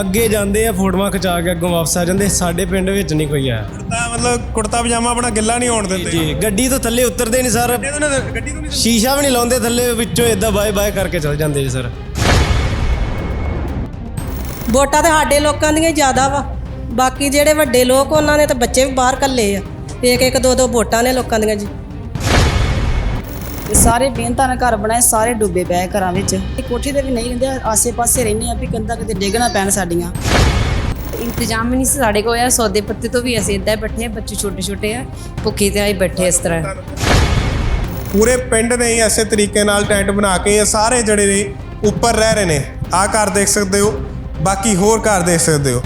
ਅੱਗੇ ਜਾਂਦੇ ਆ ਫੋਟੋਆਂ ਖਿਚਾ ਕੇ ਅੱਗੋਂ ਵਾਪਸ ਆ ਜਾਂਦੇ ਸਾਡੇ ਪਿੰਡ ਵਿੱਚ ਨਹੀਂ ਕੋਈ ਆਇਆ। ਤਾਂ ਮਤਲਬ ਕੁੜਤਾ ਪਜਾਮਾ ਆਪਣਾ ਗਿੱਲਾ ਨਹੀਂ ਹੋਣ ਦਿੰਦੇ। ਜੀ ਗੱਡੀ ਤੋਂ ਥੱਲੇ ਉਤਰਦੇ ਨਹੀਂ ਸਰ। ਗੱਡੀ ਤੋਂ ਨਹੀਂ- ਗੱਡੀ ਤੋਂ ਨਹੀਂ ਸ਼ੀਸ਼ਾ ਵੀ ਨਹੀਂ ਲਾਉਂਦੇ ਥੱਲੇ ਵਿੱਚੋਂ ਇਦਾਂ ਬਾਏ ਬਾਏ ਕਰਕੇ ਚਲ ਜਾਂਦੇ ਜੀ ਸਰ। ਵੋਟਾਂ ਤੇ ਸਾਡੇ ਲੋਕਾਂ ਦੀਆਂ ਹੀ ਜ਼ਿਆਦਾ ਵਾ। ਬਾਕੀ ਜਿਹੜੇ ਵੱਡੇ ਲੋਕ ਉਹਨਾਂ ਨੇ ਤਾਂ ਬੱਚੇ ਵੀ ਬਾਹਰ ਕੱਲੇ ਆ। ਇੱਕ ਇੱਕ ਦੋ ਦੋ ਵੋਟਾਂ ਨੇ ਲੋਕਾਂ ਦੀਆਂ ਜੀ। ਤੇ ਸਾਰੇ ਬੇਨਤਾਂ ਨਾਲ ਘਰ ਬਣਾਏ ਸਾਰੇ ਡੁੱਬੇ ਪਏ ਘਰਾਂ ਵਿੱਚ। ਇਹ ਕੋਠੀ ਤੇ ਵੀ ਨਹੀਂ ਰਹਿੰਦੇ ਆਸੇ-ਪਾਸੇ ਰਹਿੰਦੇ ਆ ਵੀ ਕੰਦਾ ਕਿਤੇ ਡਿੱਗਣਾ ਪੈਣ ਸਾਡੀਆਂ। ਇੰਤਜ਼ਾਮ ਵੀ ਨਹੀਂ ਸੀ ਸਾਡੇ ਕੋਲ ਯਾਰ ਸੌਦੇ ਪੱਤੇ ਤੋਂ ਵੀ ਅਸੀਂ ਇੱਦਾਂ ਹੀ ਬੈਠੇ ਆ ਬੱਚੇ ਛੋਟੇ ਛੋਟੇ ਆ ਭੁੱਖੀ ਤੇ ਆਈ ਬੈਠੇ ਇਸ ਤਰ੍ਹਾਂ। ਪੂਰੇ ਪਿੰਡ ਨੇ ਐਸੇ ਤਰੀਕੇ ਨਾਲ ਟੈਂਟ ਬਣਾ ਕੇ ਇਹ ਸਾਰੇ ਜਿਹੜੇ ਨੇ ਉੱਪਰ ਰਹਿ ਰਹੇ ਨੇ। ਆਹ ਘਰ ਦੇਖ ਸਕਦੇ ਹੋ ਬਾਕੀ ਹੋਰ ਘਰ ਦੇਖ ਸਕਦੇ ਹੋ।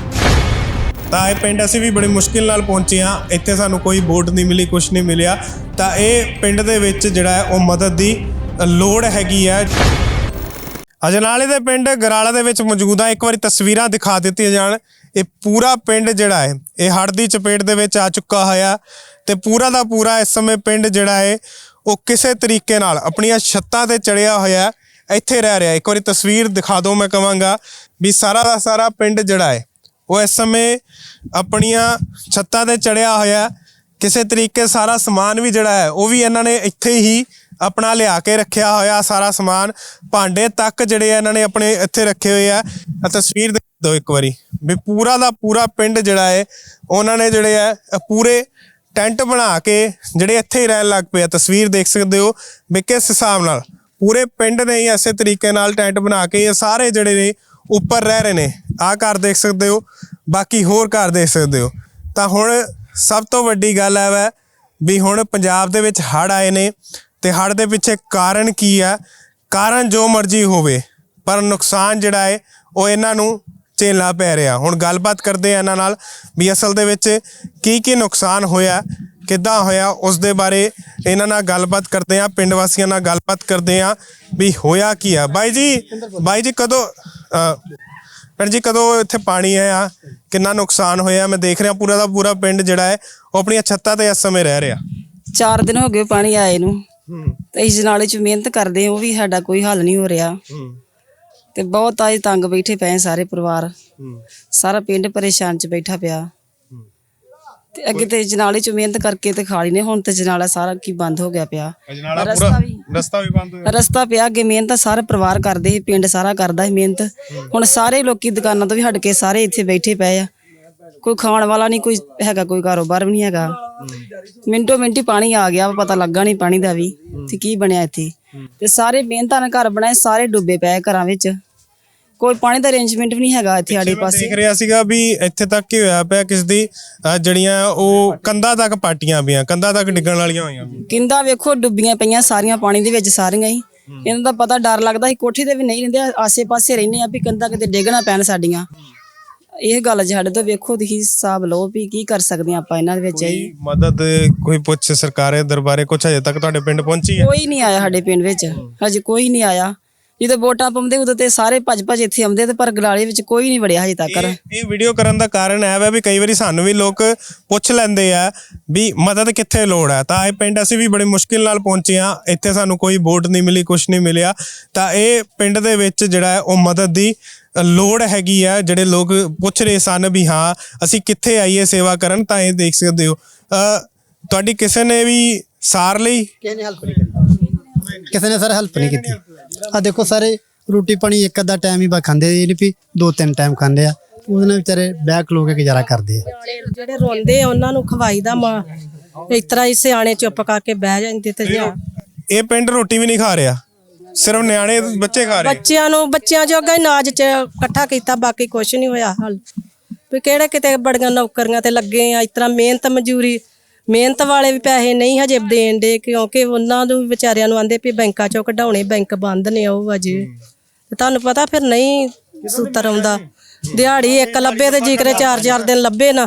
ਤਾਂ ਇਹ ਪਿੰਡ ਅਸੀਂ ਵੀ ਬੜੀ ਮੁਸ਼ਕਿਲ ਨਾਲ ਪਹੁੰਚੇ ਹਾਂ। ਇੱਥੇ ਸਾਨੂੰ ਕੋਈ ਵੋਟ ਨਹੀਂ ਮਿਲੀ ਕੁਝ ਨਹੀਂ ਮਿਲਿਆ। ਤਾਂ ਇਹ ਪਿੰਡ ਦੇ ਵਿੱਚ ਜਿਹੜਾ ਹੈ, ਉਹ ਮਦਦ ਦੀ ਲੋੜ ਹੈਗੀ ਹੈ। ਅਜਨਾਲੇ ਦੇ ਪਿੰਡ ਗਰਾਲਾ ਦੇ ਵਿੱਚ ਮੌਜੂਦ ਆ ਇੱਕ ਵਾਰੀ ਤਸਵੀਰਾਂ ਦਿਖਾ ਦਿੱਤੀਆਂ ਜਾਣ। ਇਹ ਪੂਰਾ ਪਿੰਡ ਜਿਹੜਾ ਹੈ, ਇਹ ਹੜ੍ਹ ਦੀ ਚਪੇਟ ਦੇ ਵਿੱਚ ਆ ਚੁੱਕਾ ਹੋਇਆ। ਤੇ ਪੂਰਾ ਦਾ ਪੂਰਾ ਇਸ ਸਮੇਂ ਪਿੰਡ ਜਿਹੜਾ ਹੈ, ਉਹ ਕਿਸੇ ਤਰੀਕੇ ਨਾਲ ਆਪਣੀਆਂ ਛੱਤਾਂ ਤੇ ਚੜਿਆ ਹੋਇਆ ਇੱਥੇ ਰਹਿ ਰਿਹਾ ਇੱਕ ਵਾਰੀ ਤਸਵੀਰ ਦਿਖਾ ਦਿਓ ਮੈਂ ਕਹਾਂਗਾ ਵੀ ਸਾਰਾ ਦਾ ਸਾਰਾ ਪਿੰਡ ਜਿਹੜਾ ਹੈ ਉਹ ਇਸ ਸਮੇਂ ਆਪਣੀਆਂ ਛੱਤਾਂ ਤੇ ਚੜਿਆ ਹੋਇਆ ਕਿਸੇ ਤਰੀਕੇ ਸਾਰਾ ਸਮਾਨ ਵੀ ਜਿਹੜਾ ਹੈ, ਉਹ ਵੀ ਇਹਨਾਂ ਨੇ ਇੱਥੇ ਹੀ ਆਪਣਾ ਲਿਆ ਕੇ ਰੱਖਿਆ ਹੋਇਆ ਸਾਰਾ ਸਮਾਨ ਭਾਂਡੇ ਤੱਕ ਜਿਹੜੇ ਆ, ਇਹਨਾਂ ਨੇ ਆਪਣੇ ਇੱਥੇ ਰੱਖੇ ਹੋਏ ਆ। ਤਸਵੀਰ ਦੇਖ ਦਿਓ ਇੱਕ ਵਾਰੀ। ਵੀ ਪੂਰਾ ਦਾ ਪੂਰਾ ਪਿੰਡ ਜਿਹੜਾ ਹੈ, ਉਹਨਾਂ ਨੇ ਜਿਹੜੇ ਆ ਪੂਰੇ ਟੈਂਟ ਬਣਾ ਕੇ ਜਿਹੜੇ ਇੱਥੇ ਹੀ ਰਹਿਣ ਲੱਗ ਪਏ ਆ। ਤਸਵੀਰ ਦੇਖ ਸਕਦੇ ਹੋ ਵੀ ਕਿਸ ਹਿਸਾਬ ਨਾਲ ਪੂਰੇ ਪਿੰਡ ਨੇ ਹੀ ਐਸੇ ਤਰੀਕੇ ਨਾਲ ਟੈਂਟ ਬਣਾ ਕੇ ਇਹ ਸਾਰੇ ਜਿਹੜੇ ਨੇ ਉੱਪਰ ਰਹਿ ਰਹੇ ਨੇ। ਆਹ ਘਰ ਦੇਖ ਸਕਦੇ ਹੋ, ਬਾਕੀ ਹੋਰ ਘਰ ਦੇਖ ਸਕਦੇ ਹੋ। ਤਾਂ ਹੁਣ ਸਭ ਤੋਂ ਵੱਡੀ ਗੱਲ ਹੈ ਵੈ ਵੀ ਹੁਣ ਪੰਜਾਬ ਦੇ ਵਿੱਚ ਹੜ੍ਹ ਆਏ ਨੇ ਤੇ ਹੜ੍ਹ ਦੇ ਪਿੱਛੇ ਕਾਰਨ ਕੀ ਹੈ? ਕਾਰਨ ਜੋ ਮਰਜ਼ੀ ਹੋਵੇ, ਪਰ ਨੁਕਸਾਨ ਜਿਹੜਾ ਹੈ, ਉਹ ਇਹਨਾਂ ਨੂੰ ਝੇਲਣਾ ਪੈ ਰਿਹਾ। ਹੁਣ ਗੱਲਬਾਤ ਕਰਦੇ ਆ ਇਹਨਾਂ ਨਾਲ ਵੀ ਅਸਲ ਦੇ ਵਿੱਚ ਕੀ ਕੀ ਨੁਕਸਾਨ ਹੋਇਆ, ਕਿੱਦਾਂ ਹੋਇਆ, ਉਸ ਦੇ ਬਾਰੇ ਇਹਨਾਂ ਨਾਲ ਗੱਲਬਾਤ ਕਰਦੇ ਆ ਪਿੰਡ ਵਾਸੀਆਂ ਨਾਲ ਗੱਲਬਾਤ ਕਰਦੇ ਆ ਵੀ ਹੋਇਆ ਕੀ ਆ। ਬਾਈ ਜੀ ਬਾਈ ਜੀ ਕਦੋਂ ਭੈਣ ਜੀ ਕਦੋਂ ਇੱਥੇ ਪਾਣੀ ਆਇਆ ਕਿੰਨਾ ਨੁਕਸਾਨ ਹੋਇਆ? ਮੈਂ ਦੇਖ ਰਿਹਾ ਪੂਰਾ ਦਾ ਪੂਰਾ ਪਿੰਡ ਜਿਹੜਾ ਹੈ ਉਹ ਆਪਣੀਆਂ ਛੱਤਾਂ ਤੇ ਇਸ ਸਮੇਂ ਰਹਿ ਰਿਹਾ। 4 ਦਿਨ ਹੋ ਗਏ ਪਾਣੀ ਆਏ ਨੂੰ। ਤੇ ਇਸ ਨਾਲੇ ਚ ਮਿਹਨਤ ਕਰਦੇ ਉਹ ਵੀ ਸਾਡਾ ਕੋਈ ਹੱਲ ਨਹੀਂ ਹੋ ਰਿਹਾ। ਤੇ ਬਹੁਤ ਆਜ ਤੰਗ ਬੈਠੇ ਪਏ ਸਾਰੇ ਪਰਿਵਾਰ। ਸਾਰਾ ਪਿੰਡ ਪਰੇਸ਼ਾਨ ਚ ਬੈਠਾ ਪਿਆ। ਤੇ ਅੱਗੇ ਤੇ ਜਨਾਲੇ ਚ ਮਿਹਨਤ ਕਰਕੇ ਤੇ ਖਾਲੀ ਨੇ ਹੁਣ ਤੇ ਜਨਾਲਾ ਸਾਰਾ ਕੀ ਬੰਦ ਹੋ ਗਿਆ ਪਿਆ। ਅਜਨਾਲਾ ਰਸਤਾ ਪੂਰਾ ਵੀ ਰਸਤਾ ਵੀ ਬੰਦ ਹੋਇਆ। ਰਸਤਾ ਪਿਆ ਅੱਗੇ ਮਿਹਨਤ ਤਾਂ ਸਾਰਾ ਪਰਿਵਾਰ ਕਰਦੇ ਸੀ ਪਿੰਡ ਸਾਰਾ ਕਰਦਾ ਸੀ ਮਿਹਨਤ। ਹੁਣ ਸਾਰੇ ਲੋਕੀ ਦੁਕਾਨਾਂ ਤੋਂ ਵੀ ਹਟ ਕੇ ਸਾਰੇ ਇੱਥੇ ਬੈਠੇ ਪਏ ਆ। ਕੋਈ ਖਾਣ ਵਾਲਾ ਨਹੀਂ ਕੋਈ ਹੈਗਾ ਕੋਈ ਕਾਰੋਬਾਰ ਵੀ ਨਹੀਂ ਹੈਗਾ। ਮਿੰਟੋ ਮਿੰਟੀ ਪਾਣੀ ਆ ਗਿਆ ਪਤਾ ਲੱਗਾ ਨਹੀਂ ਪਾਣੀ ਦਾ ਵੀ ਤੇ ਕੀ ਬਣਿਆ ਇੱਥੇ। ਤੇ ਸਾਰੇ ਮਿਹਨਤਾਂ ਨਾਲ ਘਰ ਬਣਾਏ ਸਾਰੇ ਡੁੱਬੇ ਪਏ ਘਰਾਂ ਵਿੱਚ। ਕੋਈ ਪਾਣੀ ਦਾ ਅਰੇਂਜਮੈਂਟ ਵੀ ਨਹੀਂ ਹੈਗਾ ਇੱਥੇ ਆੜੇ ਪਾਸੇ। ਦੇਖ ਰਿਹਾ ਸੀਗਾ ਵੀ ਇੱਥੇ ਤੱਕ ਹੀ ਹੋਇਆ ਪਿਆ ਕਿਸ ਦੀ ਅਹ ਜਿਹੜੀਆਂ ਉਹ ਕੰਧਾਂ ਤੱਕ ਪਾਟੀਆਂ ਪਈਆਂ ਕੰਧਾਂ ਤੱਕ ਡਿੱਗਣ ਵਾਲੀਆਂ ਹੋਈਆਂ ਪਈਆਂ। ਕਿੰਦਾ ਵੇਖੋ ਡੁੱਬੀਆਂ ਪਈਆਂ ਸਾਰੀਆਂ ਪਾਣੀ ਦੇ ਵਿੱਚ ਸਾਰੀਆਂ ਹੀ। ਇਹਨਾਂ ਦਾ ਪਤਾ ਡਰ ਲੱਗਦਾ ਸੀ ਕੋਠੀ ਤੇ ਵੀ ਨਹੀਂ ਰਹਿੰਦੇ ਆਸੇ-ਪਾਸੇ ਰਹਿੰਦੇ ਆ ਵੀ ਕੰਦਾ ਕਿਤੇ ਡਿੱਗਣਾ ਪੈਣ ਸਾਡੀਆਂ। ਇਹ ਗੱਲ ਜੇ ਸਾਡੇ ਤੋਂ ਵੇਖੋ ਤੁਸੀਂ ਹਿਸਾਬ ਲਓ ਵੀ ਕੀ ਕਰ ਸਕਦੇ ਆ ਆਪਾਂ ਇਹਨਾਂ ਦੇ ਵਿੱਚ ਕੋਈ ਮਦਦ ਕੋਈ ਪੁੱਛ ਸਰਕਾਰੇ ਦਰਬਾਰੇ ਕੁਛ ਹਜੇ ਤੱਕ ਤੁਹਾਡੇ ਪਿੰਡ ਪਹੁੰਚੀ ਹੈ? ਕੋਈ ਨਹੀਂ ਆਇਆ ਸਾਡੇ ਪਿੰਡ ਵਿੱਚ ਹਜੇ ਕੋਈ ਨਹੀਂ ਆਇਆ। ਜਦੋਂ ਵੋਟਾਂ ਪਾਉਂਦੇ ਉਦੋਂ ਤੇ ਸਾਰੇ ਭੱਜ ਭੱਜ ਇੱਥੇ ਆਉਂਦੇ ਤੇ ਪਰ ਗਲਾਲੇ ਵਿੱਚ ਕੋਈ ਨਹੀਂ ਵੜਿਆ ਹਜੇ ਤੱਕ। ਇਹ ਵੀਡੀਓ ਕਰਨ ਦਾ ਕਾਰਨ ਹੈ ਵਾ ਵੀ ਕਈ ਵਾਰੀ ਸਾਨੂੰ ਵੀ ਲੋਕ ਪੁੱਛ ਲੈਂਦੇ ਆ ਵੀ ਮਦਦ ਕਿੱਥੇ ਲੋੜ ਹੈ ਤਾਂ ਇਹ ਪਿੰਡ ਅਸੀਂ ਵੀ ਬੜੀ ਮੁਸ਼ਕਿਲ ਨਾਲ ਪਹੁੰਚੇ ਆ। ਇੱਥੇ ਸਾਨੂੰ ਕੋਈ ਵੋਟ ਨਹੀਂ ਮਿਲੀ ਕੁਝ ਨਹੀਂ ਮਿਲਿਆ। ਤਾਂ ਇਹ ਪਿੰਡ ਦੇ ਵਿੱਚ ਜਿਹੜਾ ਹੈ ਉਹ ਮਦਦ ਦੀ ਲੋੜ ਹੈਗੀ ਆ। ਜਿਹੜੇ ਲੋਕ ਪੁੱਛ ਰਹੇ ਸਨ ਵੀ ਹਾਂ ਅਸੀਂ ਕਿੱਥੇ ਆਈਏ ਸੇਵਾ ਕਰਨ ਤਾਂ ਇਹ ਦੇਖ ਸਕਦੇ ਹੋ। ਤੁਹਾਡੀ ਕਿਸੇ ਨੇ ਵੀ ਸਾਰ ਲਈ? ਕਿਸੇ ਨੇ ਹੈਲਪ ਨਹੀਂ ਕੀਤੀ। ਕਿਸੇ ਨੇ ਸਰ ਹੈਲਪ ਨਹੀਂ ਕੀਤੀ। ਆ ਦੇਖੋ ਸਾਰੇ ਰੋਟੀ ਪਾਣੀ ਇੱਕ ਅੱਧਾ ਟਾਈਮ ਹੀ ਬਾ ਖਾਂਦੇ ਇਹ ਨਹੀਂ ਵੀ ਦੋ ਤਿੰਨ ਟਾਈਮ ਖਾਂਦੇ ਆ। ਉਹਦੇ ਨਾਲ ਵਿਚਾਰੇ ਬੈਕ ਲੋ ਕੇ ਗੁਜ਼ਾਰਾ ਕਰਦੇ ਆ। ਜਿਹੜੇ ਰੋਂਦੇ ਆ ਉਹਨਾਂ ਨੂੰ ਖਵਾਈ ਦਾ ਮਾਂ। ਇਸ ਤਰ੍ਹਾਂ ਹੀ ਸਿਆਣੇ ਚੁੱਪ ਕਰਕੇ ਬਹਿ ਜਾਂਦੇ ਤੇ ਜਾਂ ਇਹ ਪਿੰਡ ਰੋਟੀ ਵੀ ਨਹੀਂ ਖਾ ਰਿਹਾ। ਸਿਰਫ ਨਿਆਣੇ ਬੱਚੇ ਖਾ ਰਹੇ ਬੱਚਿਆਂ ਨੂੰ ਬੱਚਿਆਂ ਜੋਗਾ ਹੀ ਨਾਜ ਚ ਇਕੱਠਾ ਕੀਤਾ ਬਾਕੀ ਕੁਝ ਨਹੀਂ ਹੋਇਆ ਹਲ। ਵੀ ਕਿਹੜੇ ਕਿਤੇ ਬੜੀਆਂ ਨੌਕਰੀਆਂ ਤੇ ਲੱਗੇ ਆ ਇਸ ਤਰ੍ਹਾਂ ਮਿਹਨਤ ਮਜ਼ਦੂਰੀ ਮਿਹਨਤ ਵਾਲੇ ਵੀ ਪੈਸੇ ਨਹੀਂ ਹਜੇ ਦੇਣ ਦੇ ਕਿਉਂਕਿ ਉਹਨਾਂ ਨੂੰ ਵਿਚਾਰਿਆਂ ਨੂੰ ਆਂਦੇ ਵੀ ਬੈਂਕਾਂ ਚੋਂ ਕਢਾਉਣੇ ਬੈਂਕ ਬੰਦ ਨੇ ਉਹ ਅਜੇ। ਤੇ ਤੁਹਾਨੂੰ ਪਤਾ ਫਿਰ ਨਹੀਂ ਸੂਤਰ ਆਉਂਦਾ। ਦਿਹਾੜੀ ਇੱਕ ਲੱਭੇ ਤੇ ਜੀਕਰੇ ਚਾਰ ਚਾਰ ਦਿਨ ਲੱਭੇ ਨਾ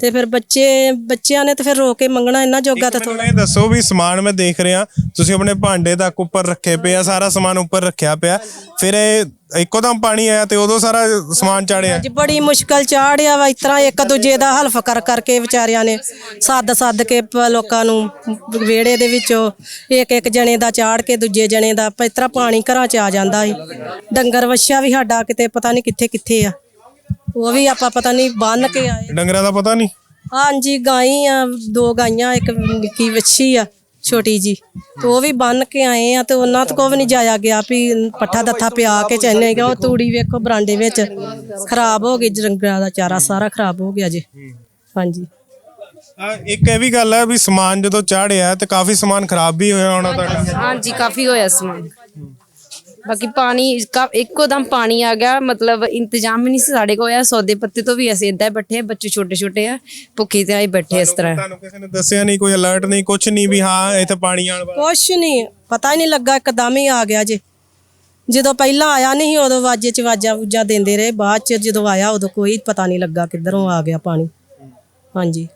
ਤੇ ਫਿਰ ਬੱਚੇ ਬੱਚਿਆਂ ਨੇ ਤੇ ਫਿਰ ਰੋ ਕੇ ਮੰਗਣਾ ਇਹਨਾਂ ਜੋਗਾ ਤਾਂ ਇਹ ਦੱਸੋ ਵੀ ਸਮਾਨ ਮੈਂ ਦੇਖ ਰਿਹਾ ਤੁਸੀਂ ਆਪਣੇ ਭਾਂਡੇ ਤੱਕ ਉੱਪਰ ਰੱਖੇ ਪਏ ਆ ਸਾਰਾ ਸਮਾਨ ਉੱਪਰ ਰੱਖਿਆ ਪਿਆ। ਫਿਰ ਇਹ ਇੱਕੋ ਦਮ ਪਾਣੀ ਆਇਆ ਤੇ ਉਦੋਂ ਸਾਰਾ ਸਮਾਨ ਚਾੜਿਆ। ਅੱਜ ਬੜੀ ਮੁਸ਼ਕਲ ਚਾੜਿਆ ਵਾ ਇਸ ਤਰ੍ਹਾਂ ਇੱਕ ਦੂਜੇ ਦਾ ਹਲਫ ਕਰ ਕਰਕੇ ਵਿਚਾਰਿਆਂ ਨੇ ਸੱਦ ਸੱਦ ਕੇ ਪ- ਲੋਕਾਂ ਨੂੰ ਵਿਹੜੇ ਦੇ ਵਿੱਚੋਂ ਇੱਕ ਇੱਕ ਜਣੇ ਦਾ ਚਾੜ ਕੇ ਦੂਜੇ ਜਣੇ ਦਾ ਪ- ਇਸ ਤਰ੍ਹਾਂ ਪਾਣੀ ਘਰਾਂ ਚ ਆ ਜਾਂਦਾ ਸੀ ਡੰਗਰ ਵੱਛਾ ਵੀ ਸਾਡਾ ਕਿਤੇ ਪਤਾ ਨਹੀਂ ਕਿੱਥੇ ਕਿੱਥੇ ਆ। ਉਹ ਵੀ ਆਪਾਂ ਪਤਾ ਨਹੀਂ ਬੰਨ ਕੇ ਆਏ। ਡੰਗਰਾਂ ਦਾ ਪਤਾ ਨਹੀਂ ਹਾਂਜੀ ਗਾਈ ਆ ਦੋ ਗਾਈਆਂ ਇੱਕ ਨਿੱਕੀ ਵੱਛੀ ਆ। ਛੋਟੀ ਜੀ। ਤੇ ਉਹ ਵੀ ਬੰਨ ਕੇ ਆਏ ਆ ਤੇ ਉਹਨਾਂ ਤੋਂ ਕੋਈ ਵੀ ਨਹੀਂ ਜਾਇਆ ਗਿਆ ਵੀ ਪੱਠਾ ਦੱਥਾ ਪਿਆ ਕੇ ਚੈਨੇ ਗਿਆ ਉਹ ਤੂੜੀ ਵੇਖੋ ਬਰਾਂਡੇ ਵਿੱਚ ਖਰਾਬ ਹੋ ਗਈ ਜਰੰਗਾਂ ਦਾ ਚਾਰਾ ਸਾਰਾ ਖਰਾਬ ਹੋ ਗਿਆ ਜੀ। ਹਾਂਜੀ। ਆ ਇੱਕ ਇਹ ਵੀ ਗੱਲ ਹੈ ਵੀ ਸਮਾਨ ਜਦੋਂ ਚਾੜਿਆ ਤੇ ਕਾਫੀ ਸਮਾਨ ਖਰਾਬ ਵੀ ਹੋਇਆ ਹੋਣਾ ਤੁਹਾਡਾ। ਹਾਂਜੀ ਕਾਫੀ ਹੋਇਆ ਸਮਾਨ। ਬਾਕੀ ਪਾਣੀ ਕਾ- ਇੱਕੋ ਦਮ ਪਾਣੀ ਆ ਗਿਆ ਮਤਲਬ ਇੰਤਜ਼ਾਮ ਹੀ ਨਹੀਂ ਸੀ ਸਾਡੇ ਕੋਲ ਹੋਇਆ ਸੌਦੇ ਪੱਤੇ ਤੋਂ ਵੀ ਅਸੀਂ ਇਦਾਂ ਬੈਠੇ ਬੱਚੇ ਛੋਟੇ ਛੋਟੇ ਆ ਭੁੱਖੇ ਤੇ ਆਏ ਬੈਠੇ ਇਸ ਤਰ੍ਹਾਂ। ਤੁਹਾਨੂੰ ਕਿਸੇ ਨੇ ਦੱਸਿਆ ਨਹੀਂ ਕੋਈ ਅਲਰਟ ਨਹੀਂ ਕੁਝ ਨਹੀਂ ਵੀ ਹਾਂ ਇੱਥੇ ਪਾਣੀ ਆਉਣ ਵਾਲਾ। ਕੁਛ ਨਹੀਂ ਪਤਾ ਹੀ ਨਹੀਂ ਲੱਗਾ ਇੱਕਦਮ ਹੀ ਆ ਗਿਆ ਜੇ। ਜਦੋਂ ਪਹਿਲਾਂ ਆਇਆ ਨਹੀਂ ਸੀ, ਉਦੋਂ ਵਾਜੇ ਚ ਵਾਜਾ ਵੂਜਾ ਦਿੰਦੇ ਰਹੇ ਬਾਅਦ ਚ ਜਦੋਂ ਆਇਆ ਉਦੋਂ ਕੋਈ ਪਤਾ ਨਹੀਂ ਲੱਗਾ ਕਿੱਧਰੋਂ ਆ ਗਿਆ ਪਾਣੀ। ਹਾਂਜੀ।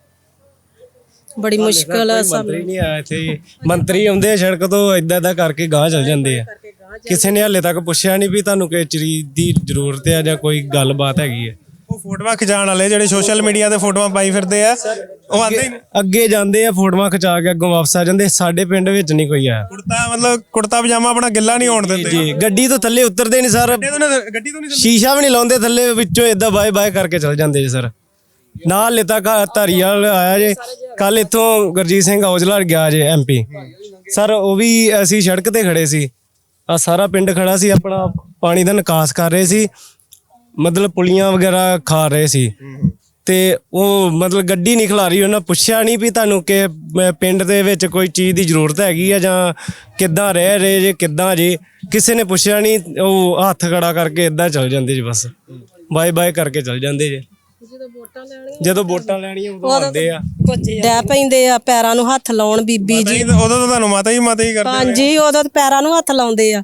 ਬੜੀ ਮੁਸ਼ਕਲ ਆ ਸਭ ਮੰਤਰੀ ਨਹੀਂ ਆਇਆ ਇੱਥੇ। ਮੰਤਰੀ ਆਉਂਦੇ ਆ ਸੜਕ ਤੋਂ ਇਦਾਂ ਦਾ ਕਰਕੇ ਗਾਹ ਚਲ ਜਾਂਦੇ ਆ। ਕਿਸੇ ਨੇ ਹਾਲੇ ਤੱਕ ਪੁੱਛਿਆ ਨਹੀਂ ਵੀ ਤੁਹਾਨੂੰ ਕਿਸ ਚੀਜ਼ ਦੀ ਜ਼ਰੂਰਤ ਹੈ ਜਾਂ ਕੋਈ ਗੱਲਬਾਤ ਹੈਗੀ ਹੈ ਉਹ ਫੋਟੋਆਂ ਖਿਚਾਉਣ ਵਾਲੇ ਜਿਹੜੇ ਸੋਸ਼ਲ ਮੀਡੀਆ ਤੇ ਫੋਟੋਆਂ ਪਾਈ ਫਿਰਦੇ ਆ ਉਹ ਆਂਦੇ ਅੱਗੇ ਜਾਂਦੇ ਆ ਫੋਟੋਆਂ ਖਿਚਾ ਕੇ ਅੱਗੋਂ ਵਾਪਸ ਆ ਜਾਂਦੇ। ਸਾਡੇ ਪਿੰਡ ਵਿੱਚ ਨਹੀਂ ਕੋਈ ਆਇਆ। ਕੁੜਤਾ ਮਤਲਬ ਕੁੜਤਾ ਪਜਾਮਾ ਆਪਣਾ ਗਿੱਲਾ ਨਹੀਂ ਹੋਣ ਦਿੰਦੇ। ਜੀ ਗੱਡੀ ਤੋਂ ਥੱਲੇ ਉਤਰਦੇ ਨਹੀਂ ਸਰ। ਗੱਡੀ ਤੋਂ ਨਹੀਂ ਸ਼ੀਸ਼ਾ ਵੀ ਨਹੀਂ ਲਾਉਂਦੇ ਥੱਲੇ ਵਿੱਚੋਂ ਇਦਾਂ ਬਾਏ ਬਾਏ ਕਰਕੇ ਚਲ ਜਾਂਦੇ ਜੀ ਸਰ। ਨਾਲ ਲਿਤਾ ਕਾ ਧਾਰੀਵਾਲ ਆਇਆ ਜੇ। ਕੱਲ ਇੱਥੋਂ ਗੁਰਜੀਤ ਸਿੰਘ ਔਜਲਾ ਗਿਆ ਜੇ ਐਮਪੀ ਸਰ ਉਹ ਵੀ ਅਸੀਂ ਸੜਕ ਤੇ ਖੜੇ ਸੀ। ਆ ਸਾਰਾ ਪਿੰਡ ਖੜਾ ਸੀ, ਆਪਣਾ ਪਾਣੀ ਦਾ ਨਿਕਾਸ ਕਰ ਰਹੇ ਸੀ। ਮਤਲਬ ਪੁਲੀਆਂ ਵਗੈਰਾ ਖਾ ਰਹੇ ਸੀ। ਤੇ ਉਹ ਮਤਲਬ ਗੱਡੀ ਨਹੀਂ ਖਿਲਾ ਰਹੀ ਉਹਨਾਂ ਪੁੱਛਿਆ ਨਹੀਂ ਵੀ ਤੁਹਾਨੂੰ ਕਿ ਪਿੰਡ ਦੇ ਵਿੱਚ ਕੋਈ ਚੀਜ਼ ਦੀ ਜ਼ਰੂਰਤ ਹੈਗੀ ਆ ਜਾਂ ਕਿੱਦਾਂ ਰਹਿ ਰਹੇ ਜੇ, ਕਿੱਦਾਂ ਜੇ। ਕਿਸੇ ਨੇ ਪੁੱਛਿਆ ਨਹੀਂ, ਉਹ ਹੱਥ ਖੜਾ ਕਰਕੇ ਇਦਾਂ ਚਲ ਜਾਂਦੇ ਜੀ ਬਸ। ਬਾਏ ਬਾਏ ਕਰਕੇ ਚਲ ਜਾਂਦੇ ਜੇ। ਜਦੋਂ ਵੋਟਾਂ ਲੈਣੀਆਂ ਉਦੋਂ ਆਉਂਦੇ ਆ। ਡੈ ਪੈਂਦੇ ਆ ਪੈਰਾਂ ਨੂੰ ਹੱਥ ਲਾਉਣ ਬੀਬੀ ਜੀ ਉਦੋਂ ਤਾਂ ਤੁਹਾਨੂੰ ਮਾਤਾ ਜੀ ਮਾਤਾ ਹੀ ਕਰਦੇ ਹਾਂਜੀ ਉਦੋਂ ਤਾਂ ਪੈਰਾਂ ਨੂੰ ਹੱਥ ਲਾਉਂਦੇ ਆ।